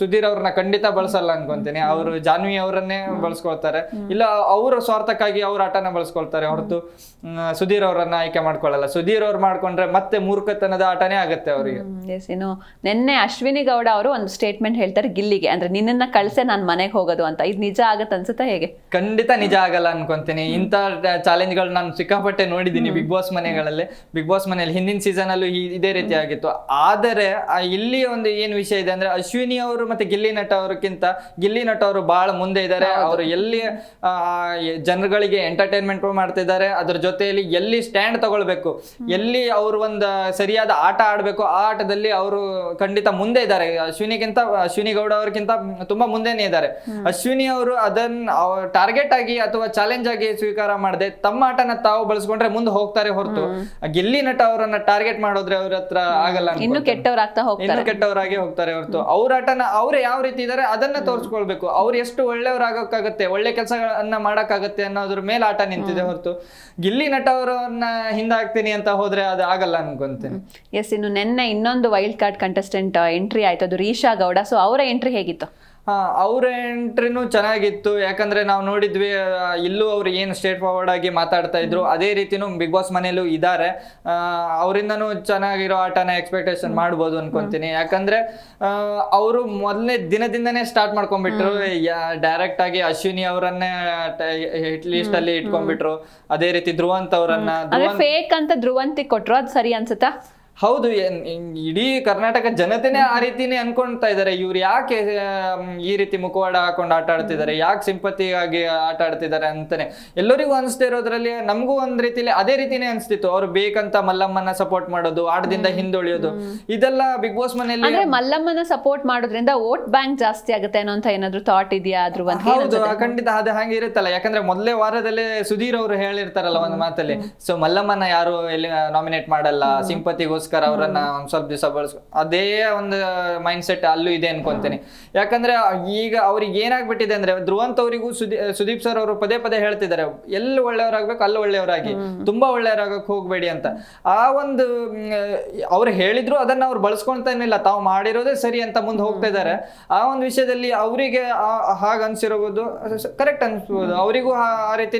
ಸುಧೀರ್ ಅವ್ರನ್ನ ಖಂಡಿತ ಬಳಸಲ್ಲ ಅನ್ಕೊಂತೀನಿ. ಅವರು ಜಾನ್ವಿ ಅವರನ್ನೇ ಬಳಸ್ಕೊಳ್ತಾರೆ. ಇಲ್ಲ ಅವರ ಸ್ವಾರ್ಥಕ್ಕಾಗಿ ಅವ್ರ ಆಟನ ಬಳಸ್ಕೊಳ್ತಾರೆ ಹೊರತು ಸುಧೀರ್ ಅವರನ್ನ ಆಯ್ಕೆ ಮಾಡ್ಕೊಳ್ಳಲ್ಲ. ಸುಧೀರ್ ಅವ್ರು ಮಾಡ್ಕೊಂಡ್ರೆ ಮತ್ತೆ ಮೂರ್ಖತನದ ಆಟನೇ ಆಗುತ್ತೆ ಅವರಿಗೆ.
ಏನು ನಿನ್ನೆ ಅಶ್ವಿನಿ ಗೌಡ ಅವರು ಒಂದು ಸ್ಟೇಟ್ಮೆಂಟ್ ಹೇಳ್ತಾರೆ ಗಿಲ್ಲಿಗೆ. ಅಂದ್ರೆ ನಿನ್ನನ್ನ ಕಳ್ಸೆ ನಾನು ಮನೆಗೆ ಹೋಗೋದು ಅಂತ. ಇದು ನಿಜ ಆಗತ್ತೆ ಅನ್ಸುತ್ತಾ ಹೇಗೆ?
ಖಂಡಿತ ನಿಜ ಆಗಲ್ಲ ಅನ್ಕೊಂತೀನಿ. ಇಂತ ಚಾಲೆಂಜ್ಗಳು ನಾನು ಸಿಕ್ಕಾಪಟ್ಟೆ ನೋಡಿದೀನಿ ಬಿಗ್ ಬಾಸ್ ಮನೆಗಳಲ್ಲಿ. ಬಿಗ್ ಬಾಸ್ ಮನೆಯಲ್ಲಿ ಹಿಂದಿನ ಸೀಸನ್ ಅಲ್ಲೂ ಇದೇ ರೀತಿ ಆಗಿತ್ತು. ಆದರೆ ಇಲ್ಲಿ ಒಂದು ಏನ್ ವಿಷಯ ಇದೆ ಅಂದ್ರೆ ಅಶ್ವಿನಿ ಅವರು ಮತ್ತೆ ಗಿಲ್ಲಿ ನಟ ಅವ್ರಕ್ಕಿಂತ ಗಿಲ್ಲಿ ನಟ ಅವರು ಬಹಳ ಮುಂದೆ ಇದ್ದಾರೆ. ಅವರು ಎಲ್ಲಿ ಜನಗಳಿಗೆ ಎಂಟರ್ಟೈನ್ಮೆಂಟ್ ಮಾಡ್ತಿದ್ದಾರೆ. ಅದ್ರ ಜೊತೆಯಲ್ಲಿ ಎಲ್ಲಿ ಸ್ಟ್ಯಾಂಡ್ ತಗೊಳ್ಬೇಕು ಎಲ್ಲಿ ಅವರು ಒಂದು ಸರಿಯಾದ ಆಟ ಆಡಬೇಕು ಆ ಆಟದಲ್ಲಿ ಅವರು ಖಂಡಿತ ಮುಂದೆ ಇದ್ದಾರೆ. ಅಶ್ವಿನಿಗಿಂತ ಅಶ್ವಿನಿ ಗೌಡ ಅವ್ರಿಗಿಂತ ತುಂಬಾ ಮುಂದೆನೆ ಇದ್ದಾರೆ. ಅಶ್ವಿನಿ ಅವರು ಅದನ್ನ ಟಾರ್ಗೆಟ್ ಆಗಿ ಅಥವಾ ಚಾಲೆಂಜ್ ಆಗಿ ಸ್ವೀಕಾರ ಮಾಡದೆ ತಮ್ಮ ಆಟನ ತಾವು ಬಳಸ್ಕೊಂಡ್ರೆ ಮುಂದೆ ಹೋಗ್ತಾರೆ ಹೊರತು. ಗಿಲ್ಲಿ ನಟ ಅವರನ್ನ ಟಾರ್ಗೆಟ್ ಮಾಡೋದ್ರೆ ಅವ್ರ ಹತ್ರ ಆಗಲ್ಲ
ಇನ್ನು. ಕೆಟ್ಟವರಾಗ್ತಾ ಹೋಗ್ತಾರೆ.
ಇನ್ನು ಕೆಟ್ಟವರಾಗಿ ಹೋಗ್ತಾರೆ ಹೊರತು. ಅವ್ರ ಆಟನ ಅವ್ರು ಯಾವ ರೀತಿ ಇದಾರೆ ಅದನ್ನ ತೋರಿಸ್ಕೊಳ್ಬೇಕು. ಅವ್ರು ಎಷ್ಟು ಒಳ್ಳೆಯವ್ರಾಗಕ್ಕಾಗತ್ತೆ ಒಳ್ಳೆ ಕೆಲಸಗಳನ್ನ ಮಾಡಕ್ಕಾಗತ್ತೆ ಅನ್ನೋದ್ರ ಮೇಲೆ ಆಟ ನಿಂತಿದೆ ಹೊರತು. ಗಿಲ್ಲಿ ನಟ ಅವರನ್ನ ಹಿಂದಾಕ್ತೀನಿ ಅಂತ ಹೋದ್ರೆ ಅದು ಆಗಲ್ಲ ಅನ್ಕೊಂತೀನಿ.
ಎಸ್, ಇನ್ನು ನಿನ್ನೆ ಇನ್ನೊಂದು ವೈಲ್ಡ್ ಕಾರ್ಡ್ ಕಂಟೆಸ್ಟೆಂಟ್ ಎಂಟ್ರಿ ಆಯ್ತು. ಅದು ರೀಶಾ ಗೌಡ. ಸೊ ಅವರ ಎಂಟ್ರಿ ಹೇಗಿತ್ತು?
ಅವ್ರ ಎಂಟ್ರಿನೂ ಚೆನ್ನಾಗಿತ್ತು. ಯಾಕಂದ್ರೆ ನಾವು ನೋಡಿದ್ವಿ ಇಲ್ಲೂ ಅವ್ರು ಏನು ಸ್ಟೇಟ್ ಫಾರ್ವರ್ಡ್ ಆಗಿ ಮಾತಾಡ್ತಾ ಇದ್ರು ಅದೇ ರೀತಿನೂ ಬಿಗ್ ಬಾಸ್ ಮನೆಯಲ್ಲೂ ಇದ್ದಾರೆ ಅವರಿಂದನೂ ಚೆನ್ನಾಗಿರೋ ಆಟನ ಎಕ್ಸ್ಪೆಕ್ಟೇಷನ್ ಮಾಡ್ಬೋದು ಅನ್ಕೊಂತೀನಿ. ಯಾಕಂದ್ರೆ ಅವರು ಮೊದಲನೇ ದಿನದಿಂದನೇ ಸ್ಟಾರ್ಟ್ ಮಾಡ್ಕೊಂಡ್ಬಿಟ್ರು. ಡೈರೆಕ್ಟ್ ಆಗಿ ಅಶ್ವಿನಿ ಅವರನ್ನೇ ಹಿಟ್ ಲಿಸ್ಟ್ ಅಲ್ಲಿ ಇಟ್ಕೊಂಡ್ಬಿಟ್ರು. ಅದೇ ರೀತಿ ಧ್ರುವಂತ್ ಅವರನ್ನ.
ಫೇಕ್ ಅಂತ ಧ್ರುವಂತಿ ಕೊಟ್ರು ಅದು ಸರಿ ಅನ್ಸುತ್ತಾ?
ಹೌದು ಇಡೀ ಕರ್ನಾಟಕ ಜನತೆನೇ ಆ ರೀತಿನೇ ಅನ್ಕೊಂತಾ ಇದಾರೆ. ಇವ್ರು ಯಾಕೆ ಈ ರೀತಿ ಮುಖವಾಡ ಹಾಕೊಂಡು ಆಟ ಆಡ್ತಿದ್ದಾರೆ ಯಾಕೆ ಸಿಂಪತಿಯಾಗಿ ಆಟ ಆಡ್ತಿದ್ದಾರೆ ಅಂತಾನೆ. ಎಲ್ಲರಿಗೂ ಅನಿಸ್ತಾ ಇರೋದ್ರಲ್ಲಿ ನಮಗೂ ಒಂದ್ ರೀತಿಲಿ ಅದೇ ರೀತಿನೇ ಅನಿಸ್ತಿತ್ತು. ಅವ್ರು ಬೇಕಂತ ಮಲ್ಲಮ್ಮನ ಸಪೋರ್ಟ್ ಮಾಡೋದು ಆಟದಿಂದ ಹಿಂದುಳಿಯೋದು. ಇದೆಲ್ಲ ಬಿಗ್ ಬಾಸ್ ಮನೆಯಲ್ಲಿ
ಅಂದ್ರೆ ಮಲ್ಲಮ್ಮನ ಸಪೋರ್ಟ್ ಮಾಡೋದ್ರಿಂದ ವೋಟ್ ಬ್ಯಾಂಕ್ ಜಾಸ್ತಿ ಆಗುತ್ತೆ ಅನ್ನೋ ಅಂತ ಏನಾದ್ರು ಥಾಟ್ ಇದೆಯಾ ಧ್ರುವಂತಿ
ಹೌದು ಖಂಡಿತ ಅದು ಹಾಗೆ ಇರುತ್ತಲ್ಲ. ಯಾಕಂದ್ರೆ ಮೊದಲೇ ವಾರದಲ್ಲೇ ಸುಧೀರ್ ಅವರು ಹೇಳಿರ್ತಾರಲ್ಲ ಒಂದು ಮಾತಲ್ಲಿ. ಸೊ ಮಲ್ಲಮ್ಮನ ಯಾರು ಎಲ್ಲಿ ನಾಮಿನೇಟ್ ಮಾಡಲ್ಲ ಸಿಂಪತಿಗೋಸ್ಕರ ಅವರನ್ನ ಒಂದ್ ಸ್ವಲ್ಪ ದಿವಸ ಬಳಸ್ ಅದೇ ಒಂದು ಮೈಂಡ್ ಸೆಟ್ ಅಲ್ಲೂ ಇದೆ ಅನ್ಕೊಂತೀನಿ. ಯಾಕಂದ್ರೆ ಈಗ ಅವ್ರಿಗೆ ಏನಾಗ್ಬಿಟ್ಟಿದೆ ಅಂದ್ರೆ ಧ್ರುವಂತ ಅವರಿಗೂ ಸುದೀಪ್ ಸುದೀಪ್ ಸರ್ ಅವರು ಪದೇ ಪದೇ ಹೇಳ್ತಿದ್ದಾರೆ ಎಲ್ಲಿ ಒಳ್ಳೆಯವರಾಗ್ಬೇಕು ಅಲ್ಲಿ ಒಳ್ಳೆಯವರಾಗಿ. ತುಂಬಾ ಒಳ್ಳೆಯವರಾಗಕ್ ಹೋಗ್ಬೇಡಿ ಅಂತ. ಆ ಒಂದು ಅವ್ರು ಹೇಳಿದ್ರು ಅದನ್ನ ಅವ್ರು ಬಳಸ್ಕೊಂತಾನಿಲ್ಲ ತಾವು ಮಾಡಿರೋದೇ ಸರಿ ಅಂತ ಮುಂದೆ ಹೋಗ್ತಾ ಇದ್ದಾರೆ ಆ ಒಂದು ವಿಷಯದಲ್ಲಿ ಅವರಿಗೆ ಹಾಗ ಅನ್ಸಿರಬಹುದು ಕರೆಕ್ಟ್ ಅನ್ಸ್ಬೋದು. ಅವರಿಗೂ ಆ ರೀತಿ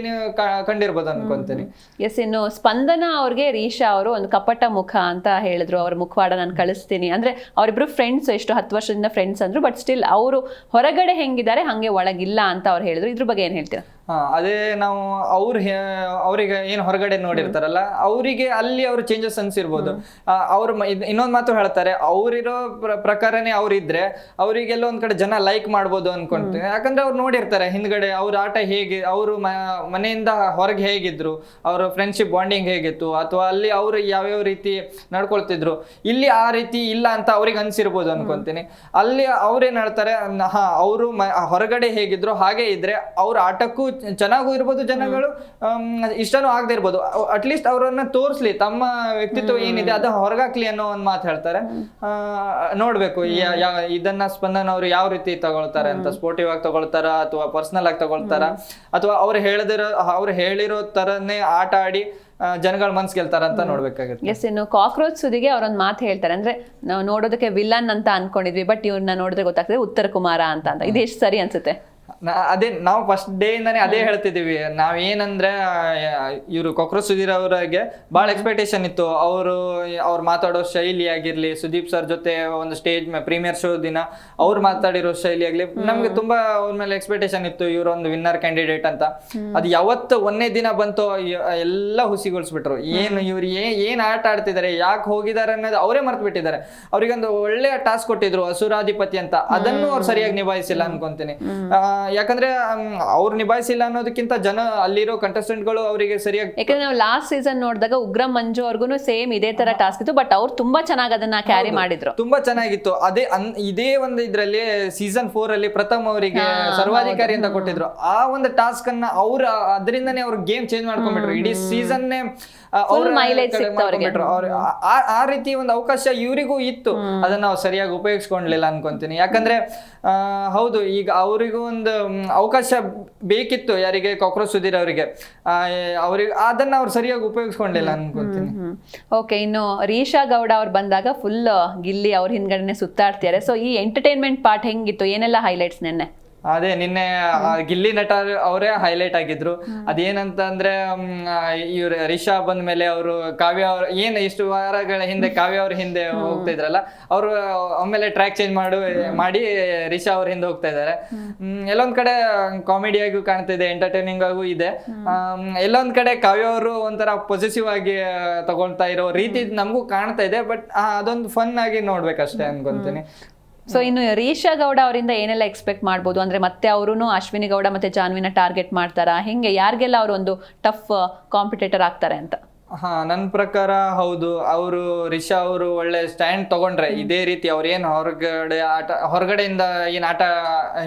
ಕಂಡಿರ್ಬೋದು ಅನ್ಕೊಂತೀನಿ.
ಎಸ್ ಇನ್ನು ಸ್ಪಂದನ ಅವ್ರಿಗೆ ರೀಶಾ ಅವರು ಒಂದು ಕಪಟ ಮುಖ ಅಂತ ಹೇಳಿದ್ರು, ಅವ್ರ ಮುಖವಾಡ ನಾನು ಕಳಿಸ್ತೀನಿ. ಅಂದ್ರೆ ಅವರಿಬ್ರು ಫ್ರೆಂಡ್ಸ್ ಎಷ್ಟು ಹತ್ತು ವರ್ಷದಿಂದ ಫ್ರೆಂಡ್ಸ್ ಅಂದ್ರು ಬಟ್ ಸ್ಟಿಲ್ ಅವರು ಹೊರಗಡೆ ಹೆಂಗಿದ್ದಾರೆ, ಹಂಗೆ ಒಳಗಿಲ್ಲ ಅಂತ ಅವ್ರು ಹೇಳಿದ್ರು. ಇದ್ರ ಬಗ್ಗೆ ಏನ್ ಹೇಳ್ತೀರಾ?
ಅದೇ ನಾವು ಅವ್ರು ಅವರಿಗೆ ಏನು ಹೊರಗಡೆ ನೋಡಿರ್ತಾರಲ್ಲ ಅವರಿಗೆ ಅಲ್ಲಿ ಅವ್ರ ಚೇಂಜಸ್ ಅನ್ಸಿರ್ಬೋದು. ಅವ್ರು ಇನ್ನೊಂದು ಮಾತು ಹೇಳ್ತಾರೆ ಅವರಿರೋ ಪ್ರ- ಪ್ರಕಾರನೇ ಅವ್ರಿದ್ರೆ ಅವರಿಗೆಲ್ಲ ಒಂದ್ ಕಡೆ ಜನ ಲೈಕ್ ಮಾಡ್ಬೋದು ಅನ್ಕೊಂತೀನಿ ಯಾಕಂದ್ರೆ ಅವ್ರು ನೋಡಿರ್ತಾರೆ ಹಿಂದ್ಗಡೆ ಅವ್ರ ಆಟ ಹೇಗೆ ಅವರು ಮನೆಯಿಂದ ಹೊರಗೆ ಹೇಗಿದ್ರು ಅವ್ರ ಫ್ರೆಂಡ್ಶಿಪ್ ಬಾಂಡಿಂಗ್ ಹೇಗಿತ್ತು ಅಥವಾ ಅಲ್ಲಿ ಅವರು ಯಾವ್ಯಾವ ರೀತಿ ನಡ್ಕೊಳ್ತಿದ್ರು ಇಲ್ಲಿ ಆ ರೀತಿ ಇಲ್ಲ ಅಂತ ಅವ್ರಿಗೆ ಅನ್ಸಿರ್ಬೋದು ಅನ್ಕೊಂತೀನಿ. ಅಲ್ಲಿ ಅವ್ರೇನ್ ಹೇಳ್ತಾರೆ ಹಾ ಅವರು ಹೊರಗಡೆ ಹೇಗಿದ್ರು ಹಾಗೆ ಇದ್ರೆ ಅವ್ರ ಆಟಕ್ಕೂ ಚೆನ್ನಾಗೂ ಇರ್ಬೋದು ಜನಗಳು ಇಷ್ಟನೂ ಆಗದೆ ಇರ್ಬೋದು. ಅಟ್ಲೀಸ್ಟ್ ಅವರನ್ನ ತೋರಿಸ್ಲಿ ತಮ್ಮ ವ್ಯಕ್ತಿತ್ವ ಏನಿದೆ ಅದು ಹೊರಗಾಕ್ಲಿ ಅನ್ನೋ ಒಂದು ಮಾತು ಹೇಳ್ತಾರೆ. ನೋಡ್ಬೇಕು ಇದನ್ನ ಸ್ಪಂದನ ಅವರು ಯಾವ ರೀತಿ ತಗೊಳ್ತಾರೆ ಅಂತ ಸ್ಪೋರ್ಟಿವ್ ಆಗಿ ತಗೊಳ್ತಾರ ಅಥವಾ ಪರ್ಸನಲ್ ಆಗಿ ತಗೊಳ್ತಾರ? ಅಥವಾ ಅವ್ರು ಹೇಳದಿರೋ ಅವ್ರು ಹೇಳಿರೋ ತರನೇ ಆಟ ಆಡಿ ಜನಗಳ ಮನ್ಸ್ ಗೆಲ್ತಾರ ಅಂತ ನೋಡ್ಬೇಕಾಗುತ್ತೆ
ಎಸ್ ಇನ್ನು ಕಾಕ್ರೋಚ್ ಸುದಿಗೆ ಅವರೊಂದು ಮಾತು ಹೇಳ್ತಾರೆ. ಅಂದ್ರೆ ನಾವು ನೋಡೋದಕ್ಕೆ ವಿಲನ್ ಅಂತ ಅನ್ಕೊಂಡಿದ್ವಿ ಬಟ್ ಇವ್ರನ್ನ ನೋಡಿದ್ರೆ ಗೊತ್ತಾಗ್ತದೆ ಉತ್ತರ ಕುಮಾರ ಅಂತ ಅಂತ. ಇದು ಎಷ್ಟು ಸರಿ ಅನ್ಸುತ್ತೆ?
ಅದೇ ನಾವು ಫಸ್ಟ್ ಡೇ ಇಂದಾನೆ ಅದೇ ಹೇಳ್ತಿದೀವಿ ನಾವ್ ಏನಂದ್ರೆ ಇವರು ಕೊಕ್ರ ಸುಧೀರ್ ಅವರಿಗೆ ಬಹಳ ಎಕ್ಸ್ಪೆಕ್ಟೇಷನ್ ಇತ್ತು. ಅವರು ಅವ್ರು ಮಾತಾಡೋ ಶೈಲಿ ಆಗಿರ್ಲಿ ಸುದೀಪ್ ಸರ್ ಜೊತೆ ಒಂದು ಸ್ಟೇಜ್ ಪ್ರೀಮಿಯರ್ ಶೋ ದಿನ ಅವ್ರು ಮಾತಾಡಿರೋ ಶೈಲಿ ಆಗ್ಲಿ ನಮ್ಗೆ ತುಂಬಾ ಅವ್ರ ಮೇಲೆ ಎಕ್ಸ್ಪೆಕ್ಟೇಷನ್ ಇತ್ತು ಇವ್ರ ಒಂದು ವಿನ್ನರ್ ಕ್ಯಾಂಡಿಡೇಟ್ ಅಂತ. ಅದು ಯಾವತ್ತು ಒಂದೇ ದಿನ ಬಂತು ಎಲ್ಲ ಹುಸಿಗೊಳಿಸ್ಬಿಟ್ರು. ಏನು ಇವ್ರು ಏ ಏನ್ ಆಟ ಆಡ್ತಿದ್ದಾರೆ ಯಾಕೆ ಹೋಗಿದ್ದಾರೆ ಅನ್ನೋದು ಅವರೇ ಮರ್ತು ಬಿಟ್ಟಿದ್ದಾರೆ. ಅವ್ರಿಗೊಂದು ಒಳ್ಳೆಯ ಟಾಸ್ಕ್ ಕೊಟ್ಟಿದ್ರು ಅಸುರಾಧಿಪತಿ ಅಂತ. ಅದನ್ನು ಅವ್ರು ಸರಿಯಾಗಿ ನಿಭಾಯಿಸಿಲ್ಲ ಅನ್ಕೊಂತೀನಿ. ಯಾಕಂದ್ರೆ ಅವ್ರು ನಿಭಾಯಿಸಿಲ್ಲ ಅನ್ನೋದಕ್ಕಿಂತ ಜನ ಅಲ್ಲಿರೋ ಕಂಟೆಸ್ಟೆಂಟ್ಗಳು ಅವರಿಗೆ ಸರಿಯಾಗಿ
ಯಾಕಂದ್ರೆ ನಾವು ಲಾಸ್ಟ್ ಸೀಸನ್ ನೋಡಿದಾಗ ಉಗ್ರ ಮಂಜು ಅವ್ರಿಗೂ ಸೇಮ್ ಇದೇ ತರ ಟಾಸ್ಕ್ ಇತ್ತು ಬಟ್ ಅವ್ರು ತುಂಬಾ ಚೆನ್ನಾಗಿ ಅದನ್ನ ಕ್ಯಾರಿ ಮಾಡಿದ್ರು.
ತುಂಬಾ ಚೆನ್ನಾಗಿತ್ತು. ಅದೇ ಅನ್ ಇದೇ ಒಂದು ಇದ್ರಲ್ಲಿ ಸೀಸನ್ ಫೋರ್ ಅಲ್ಲಿ ಪ್ರಥಮ್ ಅವರಿಗೆ ಸರ್ವಾಧಿಕಾರಿ ಅಂತ ಕೊಟ್ಟಿದ್ರು. ಆ ಒಂದು ಟಾಸ್ಕ್ ಅನ್ನ ಅವ್ರ ಅದರಿಂದನೇ ಅವ್ರ ಗೇಮ್ ಚೇಂಜ್ ಮಾಡ್ಕೊಂಡ್ಬಿಟ್ರು. ಇಡೀ ಸೀಸನ್ನೇ ಅವ್ರ ಮೈಲೇಜ್. ಆ- ರೀತಿ ಒಂದು ಅವಕಾಶ ಇವರಿಗೂ ಇತ್ತು. ಅದನ್ನ ನಾವು ಸರಿಯಾಗಿ ಉಪಯೋಗಿಸ್ಕೊಂಡ್ಲಿಲ್ಲ ಅನ್ಕೊಂತೀನಿ. ಯಾಕಂದ್ರೆ ಹೌದು ಈಗ ಅವರಿಗೂ ಒಂದು ಅವಕಾಶ ಬೇಕಿತ್ತು ಯಾರಿಗೆ ಕಾಕ್ರೋಚ್ ಸುಧೀರ್ ಅವರಿಗೆ. ಅವ್ರಿಗೆ ಅದನ್ನ ಅವ್ರು ಸರಿಯಾಗಿ ಉಪಯೋಗಿಸ್ಕೊಂಡಿಲ್ಲ ಅನ್ಕೊಂತೀನಿ.
ಓಕೆ ಇನ್ನು ರೀಶಾ ಗೌಡ ಅವ್ರು ಬಂದಾಗ ಫುಲ್ ಗಿಲ್ಲಿ ಅವ್ರ ಹಿಂದ್ಗಡೆನೆ ಸುತ್ತಾಡ್ತಿದ್ದಾರೆ ಸೊ ಈ ಎಂಟರ್ಟೈನ್ಮೆಂಟ್ ಪಾರ್ಟ್ ಹೆಂಗಿತ್ತು? ಏನೆಲ್ಲ ಹೈಲೈಟ್ಸ್ ನೆನ್ನೆ?
ಅದೇ ನಿನ್ನೆ ಗಿಲ್ಲಿ ನಟ ಅವರೇ ಹೈಲೈಟ್ ಆಗಿದ್ರು. ಅದೇನಂತ ಅಂದ್ರೆ ಇವ್ರ ರಿಷಾ ಬಂದ ಮೇಲೆ ಅವರು ಕಾವ್ಯ ಅವ್ರ ಏನ್ ಇಷ್ಟು ವಾರಗಳ ಹಿಂದೆ ಕಾವ್ಯ ಅವ್ರ ಹಿಂದೆ ಹೋಗ್ತಾ ಇದ್ರಲ್ಲ ಅವರು ಒಮ್ಮೆಲೆ ಟ್ರ್ಯಾಕ್ ಚೇಂಜ್ ಮಾಡು ಮಾಡಿ ರಿಷಾ ಅವ್ರ ಹಿಂದೆ ಹೋಗ್ತಾ ಇದ್ದಾರೆ ಹ್ಮ್, ಎಲ್ಲೊಂದ್ ಕಡೆ ಕಾಮಿಡಿಯಾಗೂ ಕಾಣ್ತಿದೆ ಎಂಟರ್ಟೈನಿಂಗ್ ಆಗೂ ಇದೆ. ಎಲ್ಲೊಂದ್ ಕಡೆ ಕಾವ್ಯ ಅವರು ಒಂಥರ ಪೊಸಿಟಿವ್ ಆಗಿ ತಗೊಳ್ತಾ ಇರೋ ರೀತಿ ನಮಗೂ ಕಾಣ್ತಾ ಇದೆ ಬಟ್ ಅದೊಂದು ಫನ್ ಆಗಿ ನೋಡ್ಬೇಕಷ್ಟೇ ಅನ್ಕೊಂತೀನಿ.
ಸೊ ಇನ್ನು ರೀಶಾ ಗೌಡ ಅವರಿಂದ ಏನೆಲ್ಲ ಎಕ್ಸ್ಪೆಕ್ಟ್ ಮಾಡ್ಬೋದು? ಅಂದ್ರೆ ಮತ್ತೆ ಅವರು ಅಶ್ವಿನಿ ಗೌಡ ಮತ್ತೆ ಜಾನ್ವಿನ ಟಾರ್ಗೆಟ್ ಮಾಡ್ತಾರಾ? ಹೆಂಗೆ ಯಾರಿಗೆಲ್ಲ ಅವರು ಒಂದು ಟಫ್ ಕಾಂಪಿಟೇಟರ್ ಆಗ್ತಾರೆ ಅಂತ?
ಹಾ ನನ್ನ ಪ್ರಕಾರ ಹೌದು. ಅವರು ರಿಷಾ ಅವರು ಒಳ್ಳೆ ಸ್ಟ್ಯಾಂಡ್ ತಗೊಂಡ್ರೆ ಇದೇ ರೀತಿ ಅವ್ರು ಏನ್ ಹೊರಗಡೆ ಆಟ ಹೊರಗಡೆಯಿಂದ ಏನ್ ಆಟ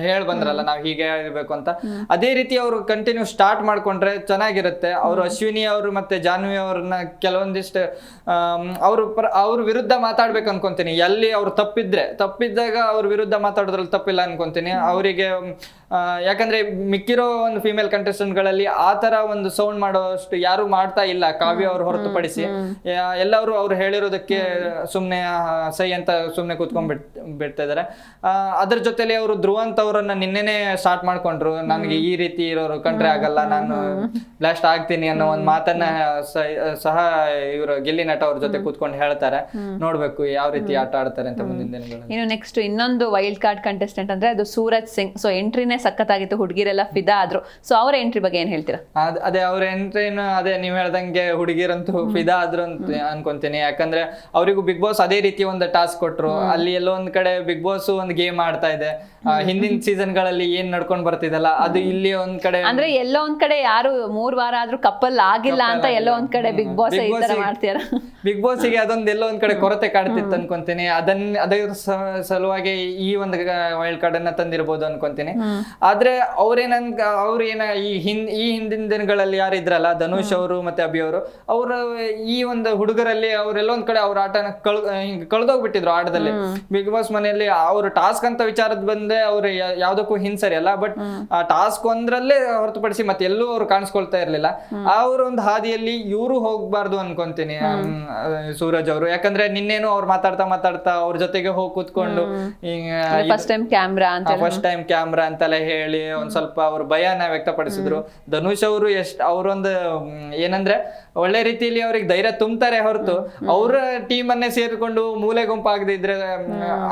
ಹೇಳ್ ಬಂದ್ರಲ್ಲ ನಾವ್ ಹೀಗೆ ಇರ್ಬೇಕು ಅಂತ. ಅದೇ ರೀತಿ ಅವರು ಕಂಟಿನ್ಯೂ ಸ್ಟಾರ್ಟ್ ಮಾಡ್ಕೊಂಡ್ರೆ ಚೆನ್ನಾಗಿರುತ್ತೆ. ಅವರು ಅಶ್ವಿನಿ ಅವರು ಮತ್ತೆ ಜಾನ್ವಿ ಅವ್ರನ್ನ ಕೆಲವೊಂದಿಷ್ಟು ಅವರು ಅವ್ರ ವಿರುದ್ಧ ಮಾತಾಡ್ಬೇಕು ಅನ್ಕೊಂತೀನಿ. ಎಲ್ಲಿ ಅವ್ರು ತಪ್ಪಿದ್ರೆ ತಪ್ಪಿದ್ದಾಗ ಅವ್ರ ವಿರುದ್ಧ ಮಾತಾಡೋದ್ರಲ್ಲಿ ತಪ್ಪಿಲ್ಲ ಅನ್ಕೊಂತೀನಿ. ಅವರಿಗೆ ಯಾಕಂದ್ರೆ ಮಿಕ್ಕಿರೋ ಒಂದು ಫಿಮೇಲ್ಗಳಲ್ಲಿ ಆ ತರ ಒಂದು ಸೌಂಡ್ ಮಾಡೋಷ್ಟು ಯಾರು ಮಾಡ್ತಾ ಇಲ್ಲ. ಕಾವ್ಯ ಅವ್ರು ಹೊರತುಪಡಿಸಿ. ಎಲ್ಲರೂ ಅವ್ರು ಹೇಳಿರೋದಕ್ಕೆ ಸುಮ್ನೆ ಆ, ಸೈ ಅಂತ ಸುಮ್ಮನೆ ಕೂತ್ಕೊಂಡ್ ಬಿಡ್ತಾ ಇದಾರೆ ಆ, ಅದ್ರ ಜೊತೆಲಿ ಅವರು ಧ್ರುವಂತ್ ಅವರನ್ನ ನಿನ್ನೆನೆ ಸ್ಟಾರ್ಟ್ ಮಾಡ್ಕೊಂಡ್ರು. ನನಗೆ ಈ ರೀತಿ ಇರೋರು ಕಂಡ್ರೆ ಆಗಲ್ಲ ನಾನು ಬ್ಲಾಸ್ಟ್ ಆಗ್ತೀನಿ ಅನ್ನೋ ಒಂದು ಮಾತನ್ನ ಸಹ ಇವರು ಗಿಲ್ಲಿ ನಟ ಅವ್ರ ಜೊತೆ ಕೂತ್ಕೊಂಡು ಹೇಳ್ತಾರೆ. ನೋಡ್ಬೇಕು ಯಾವ ರೀತಿ ಆಟ ಆಡ್ತಾರೆ ಅಂತ ಮುಂದಿನ ದಿನಗಳಲ್ಲಿ.
ಇನ್ನು ನೆಕ್ಸ್ಟ್ ಇನ್ನೊಂದು ವೈಲ್ಡ್ ಕಾರ್ಡ್ ಕಂಟೆಸ್ಟೆಂಟ್ ಅಂದ್ರೆ ಅದು ಸೂರಜ್ ಸಿಂಗ್. ಸೊ ಎಂಟ್ರಿನೇ ಸಖತ್ತಾಗಿತ್ತು ಹುಡುಗಿರೆಲ್ಲ ಫಿದಾ ಆದ್ರು. ಸೊ ಅವರ ಎಂಟ್ರಿ ಬಗ್ಗೆ ಏನ್ ಹೇಳ್ತೀರಾ?
ಅದ್- ಅವ್ರ ಎಂಟ್ರಿನ ಅದೇ ನೀವ್ ಹೇಳ್ದಂಗೆ ಹುಡುಗಿರಂತೂ ಫಿದಾ ಆದ್ರು ಅಂತ ಅನ್ಕೊಂತೀನಿ. ಯಾಕಂದ್ರೆ ಅವರಿಗೂ ಬಿಗ್ ಬಾಸ್ ಅದೇ ರೀತಿ ಒಂದು ಟಾಸ್ಕ್ ಕೊಟ್ರು. ಅಲ್ಲಿ ಎಲ್ಲೋ ಒಂದ್ ಕಡೆ ಬಿಗ್ ಬಾಸ್ ಒಂದು ಗೇಮ್ ಆಡ್ತಾ ಇದೆ. ಹಿಂದಿನ ಸೀಸನ್ಗಳಲ್ಲಿ ಏನ್ ನಡ್ಕೊಂಡ್ ಬರ್ತಿದಲ್ಲ ಅದು ಇಲ್ಲಿ ಒಂದ್ ಕಡೆ
ಅಂದ್ರೆ ಎಲ್ಲೋ ಒಂದ್ ಕಡೆ ಯಾರು ಮೂರ್ ವಾರ ಆದ್ರೂ ಕಪ್ಪಲ್ ಆಗಿಲ್ಲ ಅಂತ ಎಲ್ಲೋ ಒಂದ್ ಕಡೆ ಬಿಗ್ ಬಾಸ್ ಈ ತರ ಬಾಸ್
ಬಿಗ್ ಬಾಸ್ಗೆ ಅದೊಂದ್ ಎಲ್ಲೋ ಒಂದ್ ಕಡೆ ಕೊರತೆ ಕಾಡ್ತಿತ್ತು ಅನ್ಕೊಂತೀನಿ. ಅದನ್ನ ಅದೇ ಸ- ಸಲುವಾಗಿ ಈ ಒಂದು ವೈಲ್ಡ್ ಕಾರ್ಡ್ ಅನ್ನ ತಂದಿರ್ಬೋದು ಅನ್ಕೊಂತೀನಿ. ಆದ್ರೆ ಅವ್ರೇನನ್ ಅವ್ರ ಏನ ಈ ಹಿಂದ್ ಈ ಹಿಂದಿನ ದಿನಗಳಲ್ಲಿ ಯಾರಿದ್ರಲ್ಲ ಧನುಷ್ ಅವರು ಮತ್ತೆ ಅಭಿ ಅವರು ಅವ್ರ ಈ ಒಂದು ಹುಡುಗರಲ್ಲಿ ಅವರೆಲ್ಲೊಂದ್ ಒಂದ್ ಕಡೆ ಅವ್ರ ಆಟನ ಕಳ್ ಹಿಂಗ್ ಕಳ್ದೋಗ್ಬಿಟ್ಟಿದ್ರು ಆಟದಲ್ಲಿ. ಬಿಗ್ ಬಾಸ್ ಮನೆಯಲ್ಲಿ ಅವ್ರ ಟಾಸ್ಕ್ ಅಂತ ವಿಚಾರದ್ ಬಂದೆ ಅವ್ರು ಯಾವ್ದಕ್ಕೂ ಹಿಂಸರಿ ಅಲ್ಲ ಬಟ್ ಆ ಟಾಸ್ಕ್ ಒಂದ್ರಲ್ಲೇ ಹೊರತುಪಡಿಸಿ ಮತ್ತೆ ಎಲ್ಲೂ ಅವ್ರು ಕಾಣಿಸ್ಕೊಳ್ತಾ ಇರ್ಲಿಲ್ಲ. ಅವ್ರ ಒಂದು ಹಾದಿಯಲ್ಲಿ ಇವರು ಹೋಗ್ಬಾರ್ದು ಅನ್ಕೊಂತೀನಿ ಸೂರಜ್ ಅವರು. ಯಾಕಂದ್ರೆ ನಿನ್ನೇನು ಅವ್ರು ಮಾತಾಡ್ತಾ ಮಾತಾಡ್ತಾ ಅವ್ರ ಜೊತೆಗೆ ಹೋಗಿ ಕೂತ್ಕೊಂಡು
ಫಸ್ಟ್ ಟೈಮ್ ಕ್ಯಾಮ್ರಾ ಅಂತ
ಫಸ್ಟ್ ಟೈಮ್ ಕ್ಯಾಮ್ರಾ ಅಂತೆಲ್ಲ ಹೇಳಿ ಒಂದ್ ಸ್ವಲ್ಪ ಅವ್ರ ಭಯನ ವ್ಯಕ್ತಪಡಿಸಿದ್ರು. ಧನುಷ್ ಅವರು ಎಷ್ಟ್ ಅವ್ರೊಂದು ಏನಂದ್ರೆ ಒಳ್ಳೆ ರೀತಿಯಲ್ಲಿ ಅವ್ರಿಗೆ ಧೈರ್ಯ ತುಂಬ್ತಾರೆ ಹೊರತು. ಅವ್ರ ಟೀಮ್ ಅನ್ನೇ ಸೇರಿಕೊಂಡು ಮೂಲೆ ಗುಂಪಾಗದಿದ್ರೆ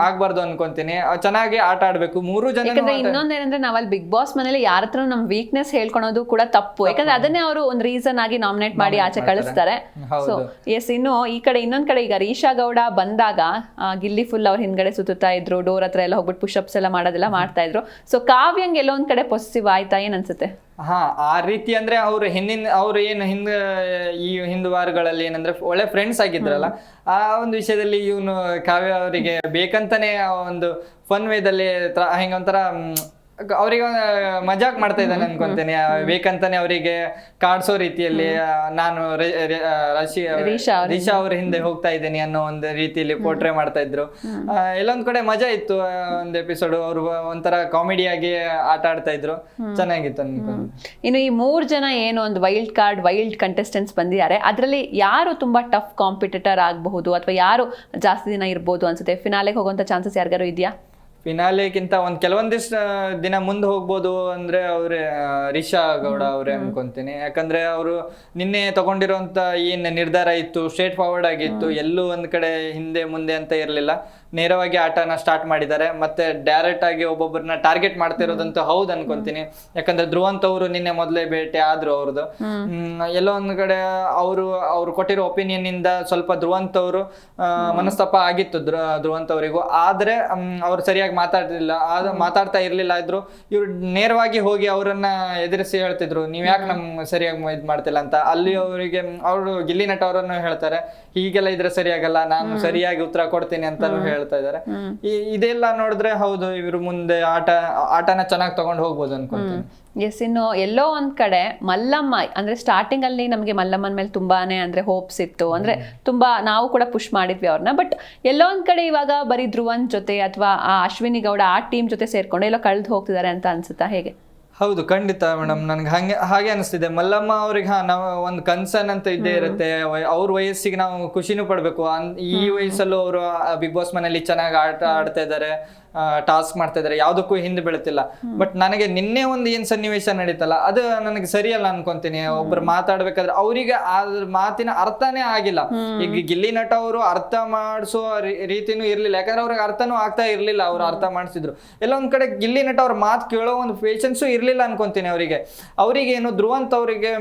ಆಗ್ಬಾರ್ದು ಅನ್ಕೊಂತೀನಿ. ಚೆನ್ನಾಗಿ ಆಟ ಆಡ್ಬೇಕು. ಮೂರು ಜನ
ಇನ್ನೊಂದೇನಂದ್ರೆ ನಾವಲ್ಲಿ ಬಿಗ್ ಬಾಸ್ ಮನೇಲಿ ಯಾರ ಹತ್ರ ನಮ್ ವೀಕ್ನೆಸ್ ಹೇಳ್ಕೊಳೋದು ಕೂಡ ತಪ್ಪು. ಯಾಕಂದ್ರೆ ಅದನ್ನೇ ಅವರು ಒಂದ್ ರೀಸನ್ ಆಗಿ ನಾಮಿನೇಟ್ ಮಾಡಿ ಆಚೆ ಕಳಿಸ್ತಾರೆ. ಸೊ ಎಸ್ ಇನ್ನು ಈ ಕಡೆ ಇನ್ನೊಂದ್ ಕಡೆ ಈಗ ರೀಶಾ ಗೌಡ ಬಂದಾಗ ಗಿಲ್ಲಿ ಫುಲ್ ಅವ್ರ ಹಿಂದ್ಗಡೆ ಸುತ್ತಾ ಇದ್ರು ಡೋರ್ ಹತ್ರ ಎಲ್ಲ ಹೋಗ್ಬಿಟ್ಟು ಪುಷಪ್ಸ್ ಎಲ್ಲ ಮಾಡೋದೆಲ್ಲ ಮಾಡ್ತಾ ಇದ್ರು. ಸೊ ಕಾವ್ಯಂಗ್ ಎಲ್ಲೊಂದ್ ಒಂದ್ ಕಡೆ ಪಾಸಿಟಿವ್ ಆಯ್ತಾ? ಏನ್ ಅನ್ಸುತ್ತೆ?
ಹಾ ಆ ರೀತಿ ಅಂದ್ರೆ ಅವ್ರು ಹಿಂದಿನ ಅವ್ರು ಏನು ಹಿಂದ ಈ ಹಿಂದ್ ವಾರಗಳಲ್ಲಿ ಏನಂದ್ರೆ ಒಳ್ಳೆ ಫ್ರೆಂಡ್ಸ್ ಆಗಿದ್ರಲ್ಲ ಆ ಒಂದು ವಿಷಯದಲ್ಲಿ ಇವನು ಕಾವ್ಯ ಅವರಿಗೆ ಬೇಕಂತಾನೆ ಆ ಒಂದು ಫನ್ ವೇದಲ್ಲಿ ಹಿಂಗ ಒಂಥರ ಅವ್ರಿಗೆ ಮಜಾಕ್ ಮಾಡ್ತಾ ಇದ್ದಾನೆ ಅನ್ಕೊಂತೇನೆ. ಬೇಕಂತಾನೆ ಅವರಿಗೆ ಕಾಡ್ಸೋ ರೀತಿಯಲ್ಲಿ ನಾನು ರಿಶಾ ರೆ- ಆ, ರಶಿ
ರೀಶಾ ಅವ್ರ.
ಹಿಂದೆ ಹೋಗ್ತಾ ಇದ್ದೀನಿ ಅನ್ನೋ ಒಂದು ರೀತಿಯಲ್ಲಿ ಪೋರ್ಟ್ರೇ ಮಾಡ್ತಾ ಇದ್ರು. ಎಲ್ಲೊಂದ್ ಕಡೆ ಮಜಾ ಇತ್ತು ಒಂದ್ ಎಪಿಸೋಡ್. ಅವ್ರು ಒಂಥರ ಕಾಮಿಡಿಯಾಗಿ ಆಟ ಆಡ್ತಾ ಇದ್ರು. ಚೆನ್ನಾಗಿತ್ತು ಅನ್ಕೊಂಡು
ಇನ್ನು ಈ ಮೂರ್ ಜನ ಏನು ಒಂದು ವೈಲ್ಡ್ ಕಾರ್ಡ್ ವೈಲ್ಡ್ ಕಂಟೆಸ್ಟೆಂಟ್ಸ್ ಬಂದಿದ್ದಾರೆ. ಅದರಲ್ಲಿ ಯಾರು ತುಂಬಾ ಟಫ್ ಕಾಂಪಿಟೇಟರ್ ಆಗಬಹುದು ಅಥವಾ ಯಾರು ಜಾಸ್ತಿ ದಿನ ಇರ್ಬೋದು ಅನ್ಸುತ್ತೆ? ಫಿನಾಲೆಗೆ ಹೋಗುವಂತ ಚಾನ್ಸಸ್ ಯಾರಿಗಾರು ಇದೆಯಾ?
ಫಿನಾಲೆಗಿಂತ ಒಂದ್ ಕೆಲವೊಂದಿಷ್ಟು ದಿನ ಮುಂದೆ ಹೋಗ್ಬೋದು ಅಂದ್ರೆ ಅವ್ರೆ ರಿಷಾ ಗೌಡ ಅವ್ರೆ ಅನ್ಕೊಂತೀನಿ. ಯಾಕಂದ್ರೆ ಅವರು ನಿನ್ನೆ ತಗೊಂಡಿರುವಂತ ಏನ್ ನಿರ್ಧಾರ ಇತ್ತು ಸ್ಟ್ರೇಟ್ ಫಾರ್ವರ್ಡ್ ಆಗಿತ್ತು ಎಲ್ಲೂ ಒಂದ್ ಕಡೆ ಹಿಂದೆ ಮುಂದೆ ಅಂತ ಇರ್ಲಿಲ್ಲ. ನೇರವಾಗಿ ಆಟನ ಸ್ಟಾರ್ಟ್ ಮಾಡಿದ್ದಾರೆ. ಮತ್ತೆ ಡೈರೆಕ್ಟ್ ಆಗಿ ಒಬ್ಬೊಬ್ಬರನ್ನ ಟಾರ್ಗೆಟ್ ಮಾಡ್ತಿರೋದಂತೂ ಹೌದು ಅನ್ಕೊಂತೀನಿ. ಯಾಕಂದ್ರೆ ಧ್ರುವಂತ ಅವರು ನಿನ್ನೆ ಮೊದಲೇ ಭೇಟಿ ಆದ್ರು ಅವ್ರದ್ದು ಎಲ್ಲೋ ಒಂದ್ ಕಡೆ ಅವರು ಅವ್ರು ಕೊಟ್ಟಿರೋ ಒಪಿನಿಯನ್ ಇಂದ ಸ್ವಲ್ಪ ಧ್ರುವಂತ ಅವರು ಮನಸ್ತಾಪ ಆಗಿತ್ತು ಧ್ರುವಂತ್ ಅವರಿಗೂ. ಆದ್ರೆ ಅವ್ರು ಸರಿಯಾಗಿ ಮಾತಾಡ್ಲಿಲ್ಲ ಆದ ಮಾತಾಡ್ತಾ ಇರ್ಲಿಲ್ಲ ಇದ್ರು ಇವ್ರು ನೇರವಾಗಿ ಹೋಗಿ ಅವರನ್ನ ಎದುರಿಸಿ ಹೇಳ್ತಿದ್ರು ನೀವು ಯಾಕೆ ನಮ್ಮ ಸರಿಯಾಗಿ ಇದ್ ಮಾಡ್ತಿಲ್ಲ? ಅಂತ. ಅಲ್ಲಿ ಅವರಿಗೆ ಅವರು ಗಿಲ್ಲಿ ನಟ ಅವರನ್ನು ಹೇಳ್ತಾರೆ ಹೀಗೆಲ್ಲ ಇದ್ರೆ ಸರಿಯಾಗಲ್ಲ ನಾನು ಸರಿಯಾಗಿ ಉತ್ತರ ಕೊಡ್ತೀನಿ ಅಂತಾನು ಹೇಳ್ತಾ ಇದಾರೆ ಇದೆಲ್ಲ ನೋಡಿದ್ರೆ ಹೌದು ಇವ್ರು ಮುಂದೆ ಆಟ ಆಟನ ಚೆನ್ನಾಗಿ ತಗೊಂಡು ಹೋಗ್ಬೋದು ಅನ್ಕೊಂತೀನಿ.
ಎಸ್ ಇನ್ನು ಎಲ್ಲೋ ಒಂದ್ ಕಡೆ ಮಲ್ಲಮ್ಮ ಅಂದ್ರೆ ಸ್ಟಾರ್ಟಿಂಗ್ ಅಲ್ಲಿ ನಮಗೆ ಮಲ್ಲಮ್ಮನ ಮೇಲೆ ತುಂಬಾನೇ ಅಂದ್ರೆ ಹೋಪ್ಸ್ ಇತ್ತು. ಅಂದ್ರೆ ತುಂಬಾ ನಾವು ಕೂಡ ಪುಷ್ ಮಾಡಿದ್ವಿ ಅವ್ರನ್ನ. ಬಟ್ ಎಲ್ಲೋ ಒಂದ್ ಕಡೆ ಇವಾಗ ಬರೀ ಧ್ರುವನ್ ಜೊತೆ ಅಥವಾ ಆ ಅಶ್ವಿನಿ ಗೌಡ ಆ ಟೀಮ್ ಜೊತೆ ಸೇರ್ಕೊಂಡು ಎಲ್ಲೋ ಕಳೆದು ಹೋಗ್ತಿದ್ದಾರೆ ಅಂತ ಅನ್ಸುತ್ತಾ ಹೇಗೆ?
ಹೌದು ಖಂಡಿತ ಮೇಡಮ್. ನನ್ಗೆ ಹಂಗೆ ಹಾಗೆ ಅನಿಸ್ತಿದೆ. ಮಲ್ಲಮ್ಮ ಅವ್ರಿಗೆ ಹಾ ನಾವು ಒಂದು ಕನ್ಸರ್ನ್ ಅಂತ ಇದ್ದೇ ಇರುತ್ತೆ. ಅವ್ರ ವಯಸ್ಸಿಗೆ ನಾವು ಖುಷಿನೂ ಪಡ್ಬೇಕು. ಈ ವಯಸ್ಸಲ್ಲೂ ಅವರು ಬಿಗ್ ಬಾಸ್ ಮನೆಯಲ್ಲಿ ಚೆನ್ನಾಗಿ ಆಟ ಆಡ್ತಾ ಇದ್ದಾರೆ. ಟಾಸ್ಕ್ ಮಾಡ್ತಾ ಇದ್ದಾರೆ ಯಾವುದಕ್ಕೂ ಹಿಂದೆ ಬೀಳುತ್ತಿಲ್ಲ. ಬಟ್ ನನಗೆ ನಿನ್ನೆ ಒಂದು ಏನ್ ಸನ್ನಿವೇಶ ನಡೀತಲ್ಲ ಅದು ನನಗೆ ಸರಿಯಲ್ಲ ಅನ್ಕೊಂತೀನಿ. ಒಬ್ರು ಮಾತಾಡ್ಬೇಕಾದ್ರೆ ಅವರಿಗೆ ಅದ್ರ ಮಾತಿನ ಅರ್ಥನೇ ಆಗಿಲ್ಲ. ಈಗ ಗಿಲ್ಲಿ ನಟ ಅವರು ಅರ್ಥ ಮಾಡಿಸೋ ರೀತಿನೂ ಇರ್ಲಿಲ್ಲ. ಯಾಕಂದ್ರೆ ಅವ್ರಿಗೆ ಅರ್ಥನೂ ಆಗ್ತಾ ಇರ್ಲಿಲ್ಲ ಅವ್ರು ಅರ್ಥ ಮಾಡಿಸಿದ್ರು. ಎಲ್ಲ ಒಂದ್ ಕಡೆ ಗಿಲ್ಲಿ ನಟ ಅವ್ರ ಮಾತು ಕೇಳೋ ಒಂದು ಪೇಷನ್ಸು ಇರ್ಲಿಲ್ಲ ಅನ್ಕೊಂತೀನಿ ಅವರಿಗೆ. ಅವರಿಗೆ ಏನು ಧ್ರುವಂತ ಅವರಿಗೆ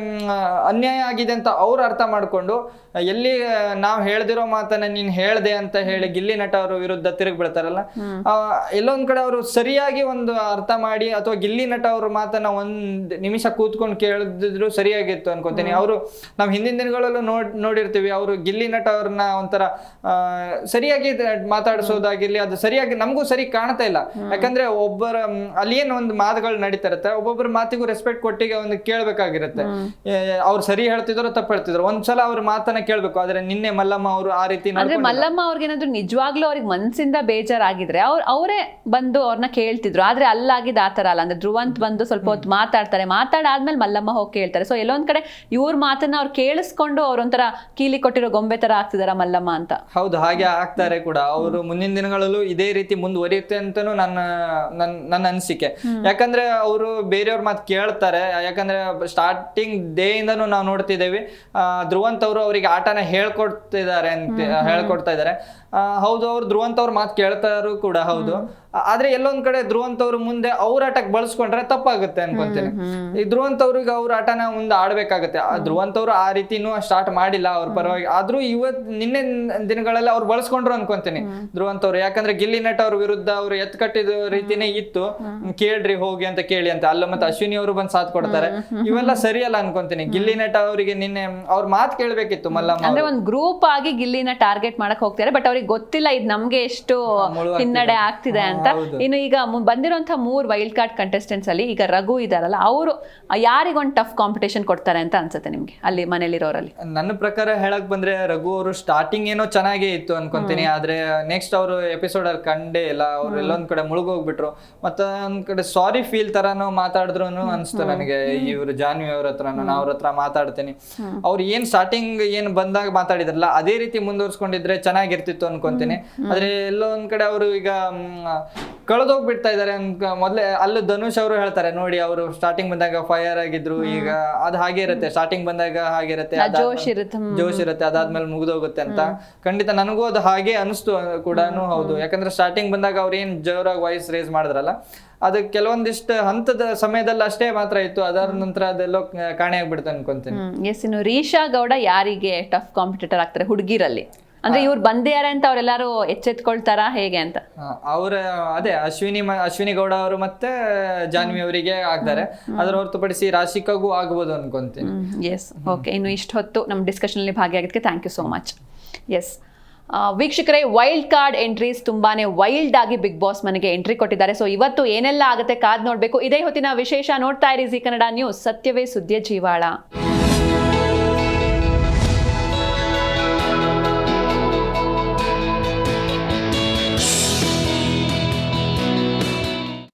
ಅನ್ಯಾಯ ಆಗಿದೆ ಅಂತ ಅವ್ರು ಅರ್ಥ ಮಾಡ್ಕೊಂಡು ಎಲ್ಲಿ ನಾವು ಹೇಳ್ದಿರೋ ಮಾತನ್ನ ನೀನ್ ಹೇಳ್ದೆ ಅಂತ ಹೇಳಿ ಗಿಲ್ಲಿ ನಟ ಅವರ ವಿರುದ್ಧ ತಿರುಗಿ ಬೀಳ್ತಾರಲ್ಲ ಆ, ಎಲ್ಲೊಂದ್ ಕಡೆ ಅವರು ಸರಿಯಾಗಿ ಒಂದು ಅರ್ಥ ಮಾಡಿ ಅಥವಾ ಗಿಲ್ಲಿ ನಟ ಅವ್ರ ಮಾತನ್ನ ಒಂದ್ ನಿಮಿಷ ಕೂತ್ಕೊಂಡು ಕೇಳಿದ್ರು ಸರಿಯಾಗಿತ್ತು ಅನ್ಕೋತೀನಿ. ಅವರು ನಾವು ಹಿಂದಿನ ದಿನಗಳಲ್ಲೂ ನೋಡ್ ನೋಡಿರ್ತೀವಿ. ಅವರು ಗಿಲ್ಲಿ ನಟ ಅವ್ರನ್ನ ಒಂಥರ ಸರಿಯಾಗಿ ಮಾತಾಡಿಸೋದಾಗಿರ್ಲಿ ಅದು ಸರಿಯಾಗಿ ನಮಗೂ ಸರಿ ಕಾಣ್ತಾ ಇಲ್ಲ. ಯಾಕಂದ್ರೆ ಒಬ್ಬರ ಅಲ್ಲಿ ಏನ್ ಒಂದು ಮಾತುಗಳು ನಡೀತಾ ಇರುತ್ತೆ ಒಬ್ಬೊಬ್ಬರ ಮಾತಿಗೂ ರೆಸ್ಪೆಕ್ಟ್ ಕೊಟ್ಟಿಗೆ ಒಂದು ಕೇಳ್ಬೇಕಾಗಿರುತ್ತೆ. ಅವ್ರು ಸರಿ ಹೇಳ್ತಿದ್ರು ತಪ್ಪು ಹೇಳ್ತಿದ್ರು ಒಂದ್ಸಲ ಅವ್ರ ಮಾತನ್ನ ಕೇಳ್ಬೇಕು. ಆದ್ರೆ ನಿನ್ನೆ ಮಲ್ಲಮ್ಮ ಅವರು ಆ ರೀತಿ
ಅಂದ್ರೆ ಅವ್ರಿಗೆ ಏನಾದ್ರು ನಿಜವಾಗ್ಲೂ ಅವ್ರಿಗೆ ಮನ್ಸಿಂದ ಬೇಜಾರಾಗಿದ್ರೆ ಅವ್ರು ಅವರೇ ಬಂದು ಅವ್ರನ್ನ ಕೇಳ್ತಿದ್ರು. ಆದ್ರೆ ಅಲ್ಲಾಗಿದ್ದು ಆ ಥರ ಅಲ್ಲ. ಅಂದ್ರೆ ಧ್ರುವಂತ್ ಬಂದು ಸ್ವಲ್ಪ ಹೊತ್ತು ಮಾತಾಡ್ತಾರೆ. ಮಾತಾಡಾದ್ಮೇಲೆ ಮಲ್ಲಮ್ಮ ಹೋಗಿ ಕೇಳ್ತಾರೆ. ಸೊ ಎಲ್ಲೊಂದ್ ಕಡೆ ಇವ್ರ ಮಾತನ್ನ ಅವ್ರು ಕೇಳಿಸ್ಕೊಂಡು ಅವ್ರೊಂಥರ ಕೀಲಿ ಕೊಟ್ಟಿರೋ ಗೊಂಬೆ ತರ ಆಗ್ತಿದಾರ ಮಲ್ಲಮ್ಮ ಅಂತ?
ಹೌದು ಹಾಗೆ ಆಗ್ತಾರೆ ಕೂಡ. ಅವರು ಮುಂದಿನ ದಿನಗಳಲ್ಲೂ ಇದೇ ರೀತಿ ಮುಂದುವರಿಯುತ್ತೆ ಅಂತಾನು ನನ್ನ ನನ್ನ ನನ್ನ ಅನಿಸಿಕೆ. ಯಾಕಂದ್ರೆ ಅವರು ಬೇರೆಯವ್ರ ಮಾತು ಕೇಳ್ತಾರೆ. ಯಾಕಂದ್ರೆ ಸ್ಟಾರ್ಟಿಂಗ್ ಡೇ ಇಂದನು ನಾವು ನೋಡ್ತಿದ್ದೇವೆ ಆ, ಧ್ರುವಂತ್ ಅವರು ಅವರಿಗೆ ಆಟನ ಹೇಳ್ಕೊಡ್ತಿದ್ದಾರೆ ಅಂತ ಹೇಳ್ಕೊಡ್ತಾ ಇದ್ದಾರೆ ಹೌದು ಅವ್ರು ಧ್ರುವಂತ್ ಅವ್ರ ಮಾತು ಕೇಳ್ತಾರು ಕೂಡ ಹೌದು. ಆ- ಆದ್ರೆ ಎಲ್ಲೊಂದ್ ಕಡೆ ಧ್ರುವಂತ್ ಅವ್ರು ಮುಂದೆ ಅವ್ರ ಆಟಕ್ಕೆ ಬಳಸ್ಕೊಂಡ್ರೆ ತಪ್ಪಾಗುತ್ತೆ ಅನ್ಕೊಂತೇನೆ. ಈ ಧ್ರುವಂತ್ ಅವ್ರಿಗೆ ಅವ್ರ ಆಟನ ಮುಂದೆ ಆಡ್ಬೇಕಾಗತ್ತೆ. ಧ್ರುವಂತ್ ಅವ್ರು ಆ ರೀತಿನೂ ಸ್ಟಾರ್ಟ್ ಮಾಡಿಲ್ಲ ಅವ್ರ ಪರವಾಗಿ. ಆದ್ರೂ ಇವತ್ ನಿನ್ನೆ ದಿನಗಳಲ್ಲಿ ಅವ್ರು ಬಳಸ್ಕೊಂಡ್ರು ಅನ್ಕೊಂತೀನಿ. ಧ್ರುವಂತ್ ಅವ್ರು. ಯಾಕಂದ್ರೆ ಗಿಲ್ಲಿ ನಟ್ ಅವ್ರ ವಿರುದ್ಧ ಅವ್ರು ಎತ್ ಕಟ್ಟಿದ ರೀತಿನೇ ಇತ್ತು. ಕೇಳ್ರಿ ಹೋಗಿ ಅಂತ ಕೇಳಿ ಅಂತ. ಅಲ್ಲ ಮತ್ತೆ ಅಶ್ವಿನಿ ಅವರು ಬಂದ್ ಸಾಥ್ ಕೊಡ್ತಾರೆ. ಇವೆಲ್ಲ ಸರಿಯಲ್ಲ ಅನ್ಕೊಂತೀನಿ. ಗಿಲ್ಲಿ ನಟ ಅವರಿಗೆ ನಿನ್ನೆ ಅವ್ರ ಮಾತ್ ಕೇಳ್ಬೇಕಿತ್ತು ಮಲ್ಲಮ್ಮ
ಅಂದ್ರೆ ಒಂದ್ ಗ್ರೂಪ್ ಆಗಿ ಗಿಲ್ಲಿನ ಟಾರ್ಗೆಟ್ ಮಾಡಕ್ ಹೋಗ್ತಾರೆ ಬಟ್ ಅವ್ರಿಗೆ ಗೊತ್ತಿಲ್ಲ ಇದು ನಮ್ಗೆ ಎಷ್ಟು ಹಿನ್ನಡೆ ಆಗ್ತಿದೆ ಅಂತ. ಇನ್ನು ಈಗ ಬಂದಿರುವಂತಹ ಮೂರು ಮೂರ್ ವೈಲ್ಡ್ ಕಾರ್ಡ್ ಕಂಟೆಸ್ಟೆಂಟ್ಸ್ ಅಲ್ಲಿ ಈಗ ರಘು ಇದಾರಲ್ಲ ಅವರು ಯಾರಿಗೊಂದು ಟಫ್ ಕಾಂಪಿಟೇಷನ್ ಕೊಡ್ತಾರೆ ಅಂತ ಅನ್ಸುತ್ತೆ ನಿಮ್ಗೆ ಅಲ್ಲಿ ಮನೇಲಿರೋರಲ್ಲಿ?
ನನ್ನ ಪ್ರಕಾರ ಹೇಳಕ್ ಬಂದ್ರೆ ರಘು ಅವರು ಸ್ಟಾರ್ಟಿಂಗ್ ಏನೋ ಚೆನ್ನಾಗೇ ಇತ್ತು ಅನ್ಕೊಂತೀನಿ. ಆದ್ರೆ ನೆಕ್ಸ್ಟ್ ಅವರು ಎಪಿಸೋಡ್ ಅಲ್ಲಿ ಕಂಡೇ ಇಲ್ಲ. ಅವ್ರು ಎಲ್ಲೊಂದ್ ಕಡೆ ಮುಳುಗೋಗ್ಬಿಟ್ರು. ಮತ್ತೆ ಒಂದ್ ಕಡೆ ಸಾರಿ ಫೀಲ್ ತರಾನು ಮಾತಾಡಿದ್ರು ಅನ್ಸ್ತು ನನಗೆ. ಇವ್ರು ಜಾನ್ವಿ ಅವ್ರ ಹತ್ರ ನಾನು ಅವ್ರ ಹತ್ರ ಮಾತಾಡ್ತೀನಿ. ಅವ್ರು ಏನ್ ಸ್ಟಾರ್ಟಿಂಗ್ ಏನ್ ಬಂದಾಗ ಮಾತಾಡಿದ್ರಲ್ಲ ಅದೇ ರೀತಿ ಮುಂದುವರ್ಸ್ಕೊಂಡಿದ್ರೆ ಚೆನ್ನಾಗಿರ್ತಿತ್ತು ಅನ್ಕೊಂತೀನಿ. ಆದ್ರೆ ಎಲ್ಲೋ ಒಂದ್ ಕಡೆ ಅವರು ಈಗ ಕಳೆದೋಗ್ಬಿಡ್ತಾ ಇದಾರೆ. ಮೊದಲೇ ಅಲ್ಲಿ ಧನುಷ್ ಅವರು ಹೇಳ್ತಾರೆ ನೋಡಿ ಅವರು ಸ್ಟಾರ್ಟಿಂಗ್ ಬಂದಾಗ ಫೈರ್ ಆಗಿದ್ರು ಈಗ ಅದ್ ಹಾಗೆ ಇರುತ್ತೆ. ಸ್ಟಾರ್ಟಿಂಗ್ ಬಂದಾಗ ಹಾಗೆ ಇರುತ್ತೆ.
ಜೋಶ್ ಇರುತ್ತೆ,
ಅದಾದ್ಮೇಲೆ ಮುಗಿದೋಗುತ್ತೆ ಅಂತ. ಖಂಡಿತ ನನಗೂ ಅದು ಹಾಗೆ ಅನಿಸ್ತು ಕೂಡ ಹೌದು. ಯಾಕಂದ್ರೆ ಸ್ಟಾರ್ಟಿಂಗ್ ಬಂದಾಗ ಅವ್ರು ಏನ್ ಜೋರಾಗಿ ವಾಯ್ಸ್ ರೇಸ್ ಮಾಡಿದ್ರಲ್ಲ ಅದು ಕೆಲವೊಂದಿಷ್ಟು ಹಂತದ ಸಮಯದಲ್ಲಿ ಅಷ್ಟೇ ಮಾತ್ರ ಇತ್ತು. ಅದರ ನಂತರ ಅದೆಲ್ಲೋ ಕಾಣೆ ಅನ್ಕೊಂತೀನಿ.
ಎಸ್ ಇನ್ನು ರೀಶಾ ಗೌಡ ಯಾರಿಗೆ ಟಫ್ ಕಾಂಪಿಟೇಟರ್ ಆಗ್ತಾರೆ ಹುಡುಗಿರಲ್ಲಿ? ಅಂದ್ರೆ ಇವ್ರು ಬಂದಿದ್ದಾರೆ ಅಂತ ಅವರೆಲ್ಲರೂ ಎಚ್ಚೆತ್ಕೊಳ್ತಾರ ಹೇಗೆ ಅಂತ?
ಅವ್ರ ಅದೇ ಅಶ್ವಿನಿ ಅಶ್ವಿನಿ ಗೌಡ ಅವರು ಮತ್ತೆ ಜಾನ್ವಿ ಅವರಿಗೆ ಆಗ್ತಾರೆ. ಅದ್ರ ಹೊರತುಪಡಿಸಿ ರಾಶಿಕಾಗೂ ಆಗ್ಬೋದು ಅನ್ಕೊಂತೀನಿ.
ಎಸ್ ಓಕೆ ಇನ್ನು ಇಷ್ಟು ಹೊತ್ತು ನಮ್ಮ ಡಿಸ್ಕಷನಲ್ಲಿ ಭಾಗಿಯಾಗಿದ್ದಕ್ಕೆ thank you so much yes ವೀಕ್ಷಕರೇ ವೈಲ್ಡ್ ಕಾರ್ಡ್ ಎಂಟ್ರೀಸ್ ತುಂಬಾನೇ ವೈಲ್ಡ್ ಆಗಿ ಬಿಗ್ ಬಾಸ್ ಮನೆಗೆ ಎಂಟ್ರಿ ಕೊಟ್ಟಿದ್ದಾರೆ. ಸೊ ಇವತ್ತು ಏನೆಲ್ಲ ಆಗುತ್ತೆ ಕಾದ್ ನೋಡಬೇಕು. ಇದೇ ಹೊತ್ತಿನ ವಿಶೇಷ ನೋಡ್ತಾ ಇರಿ ಜಿ ಕನ್ನಡ ನ್ಯೂಸ್ ಸತ್ಯವೇ ಸುದ್ದಿಯ ಜೀವಾಳ.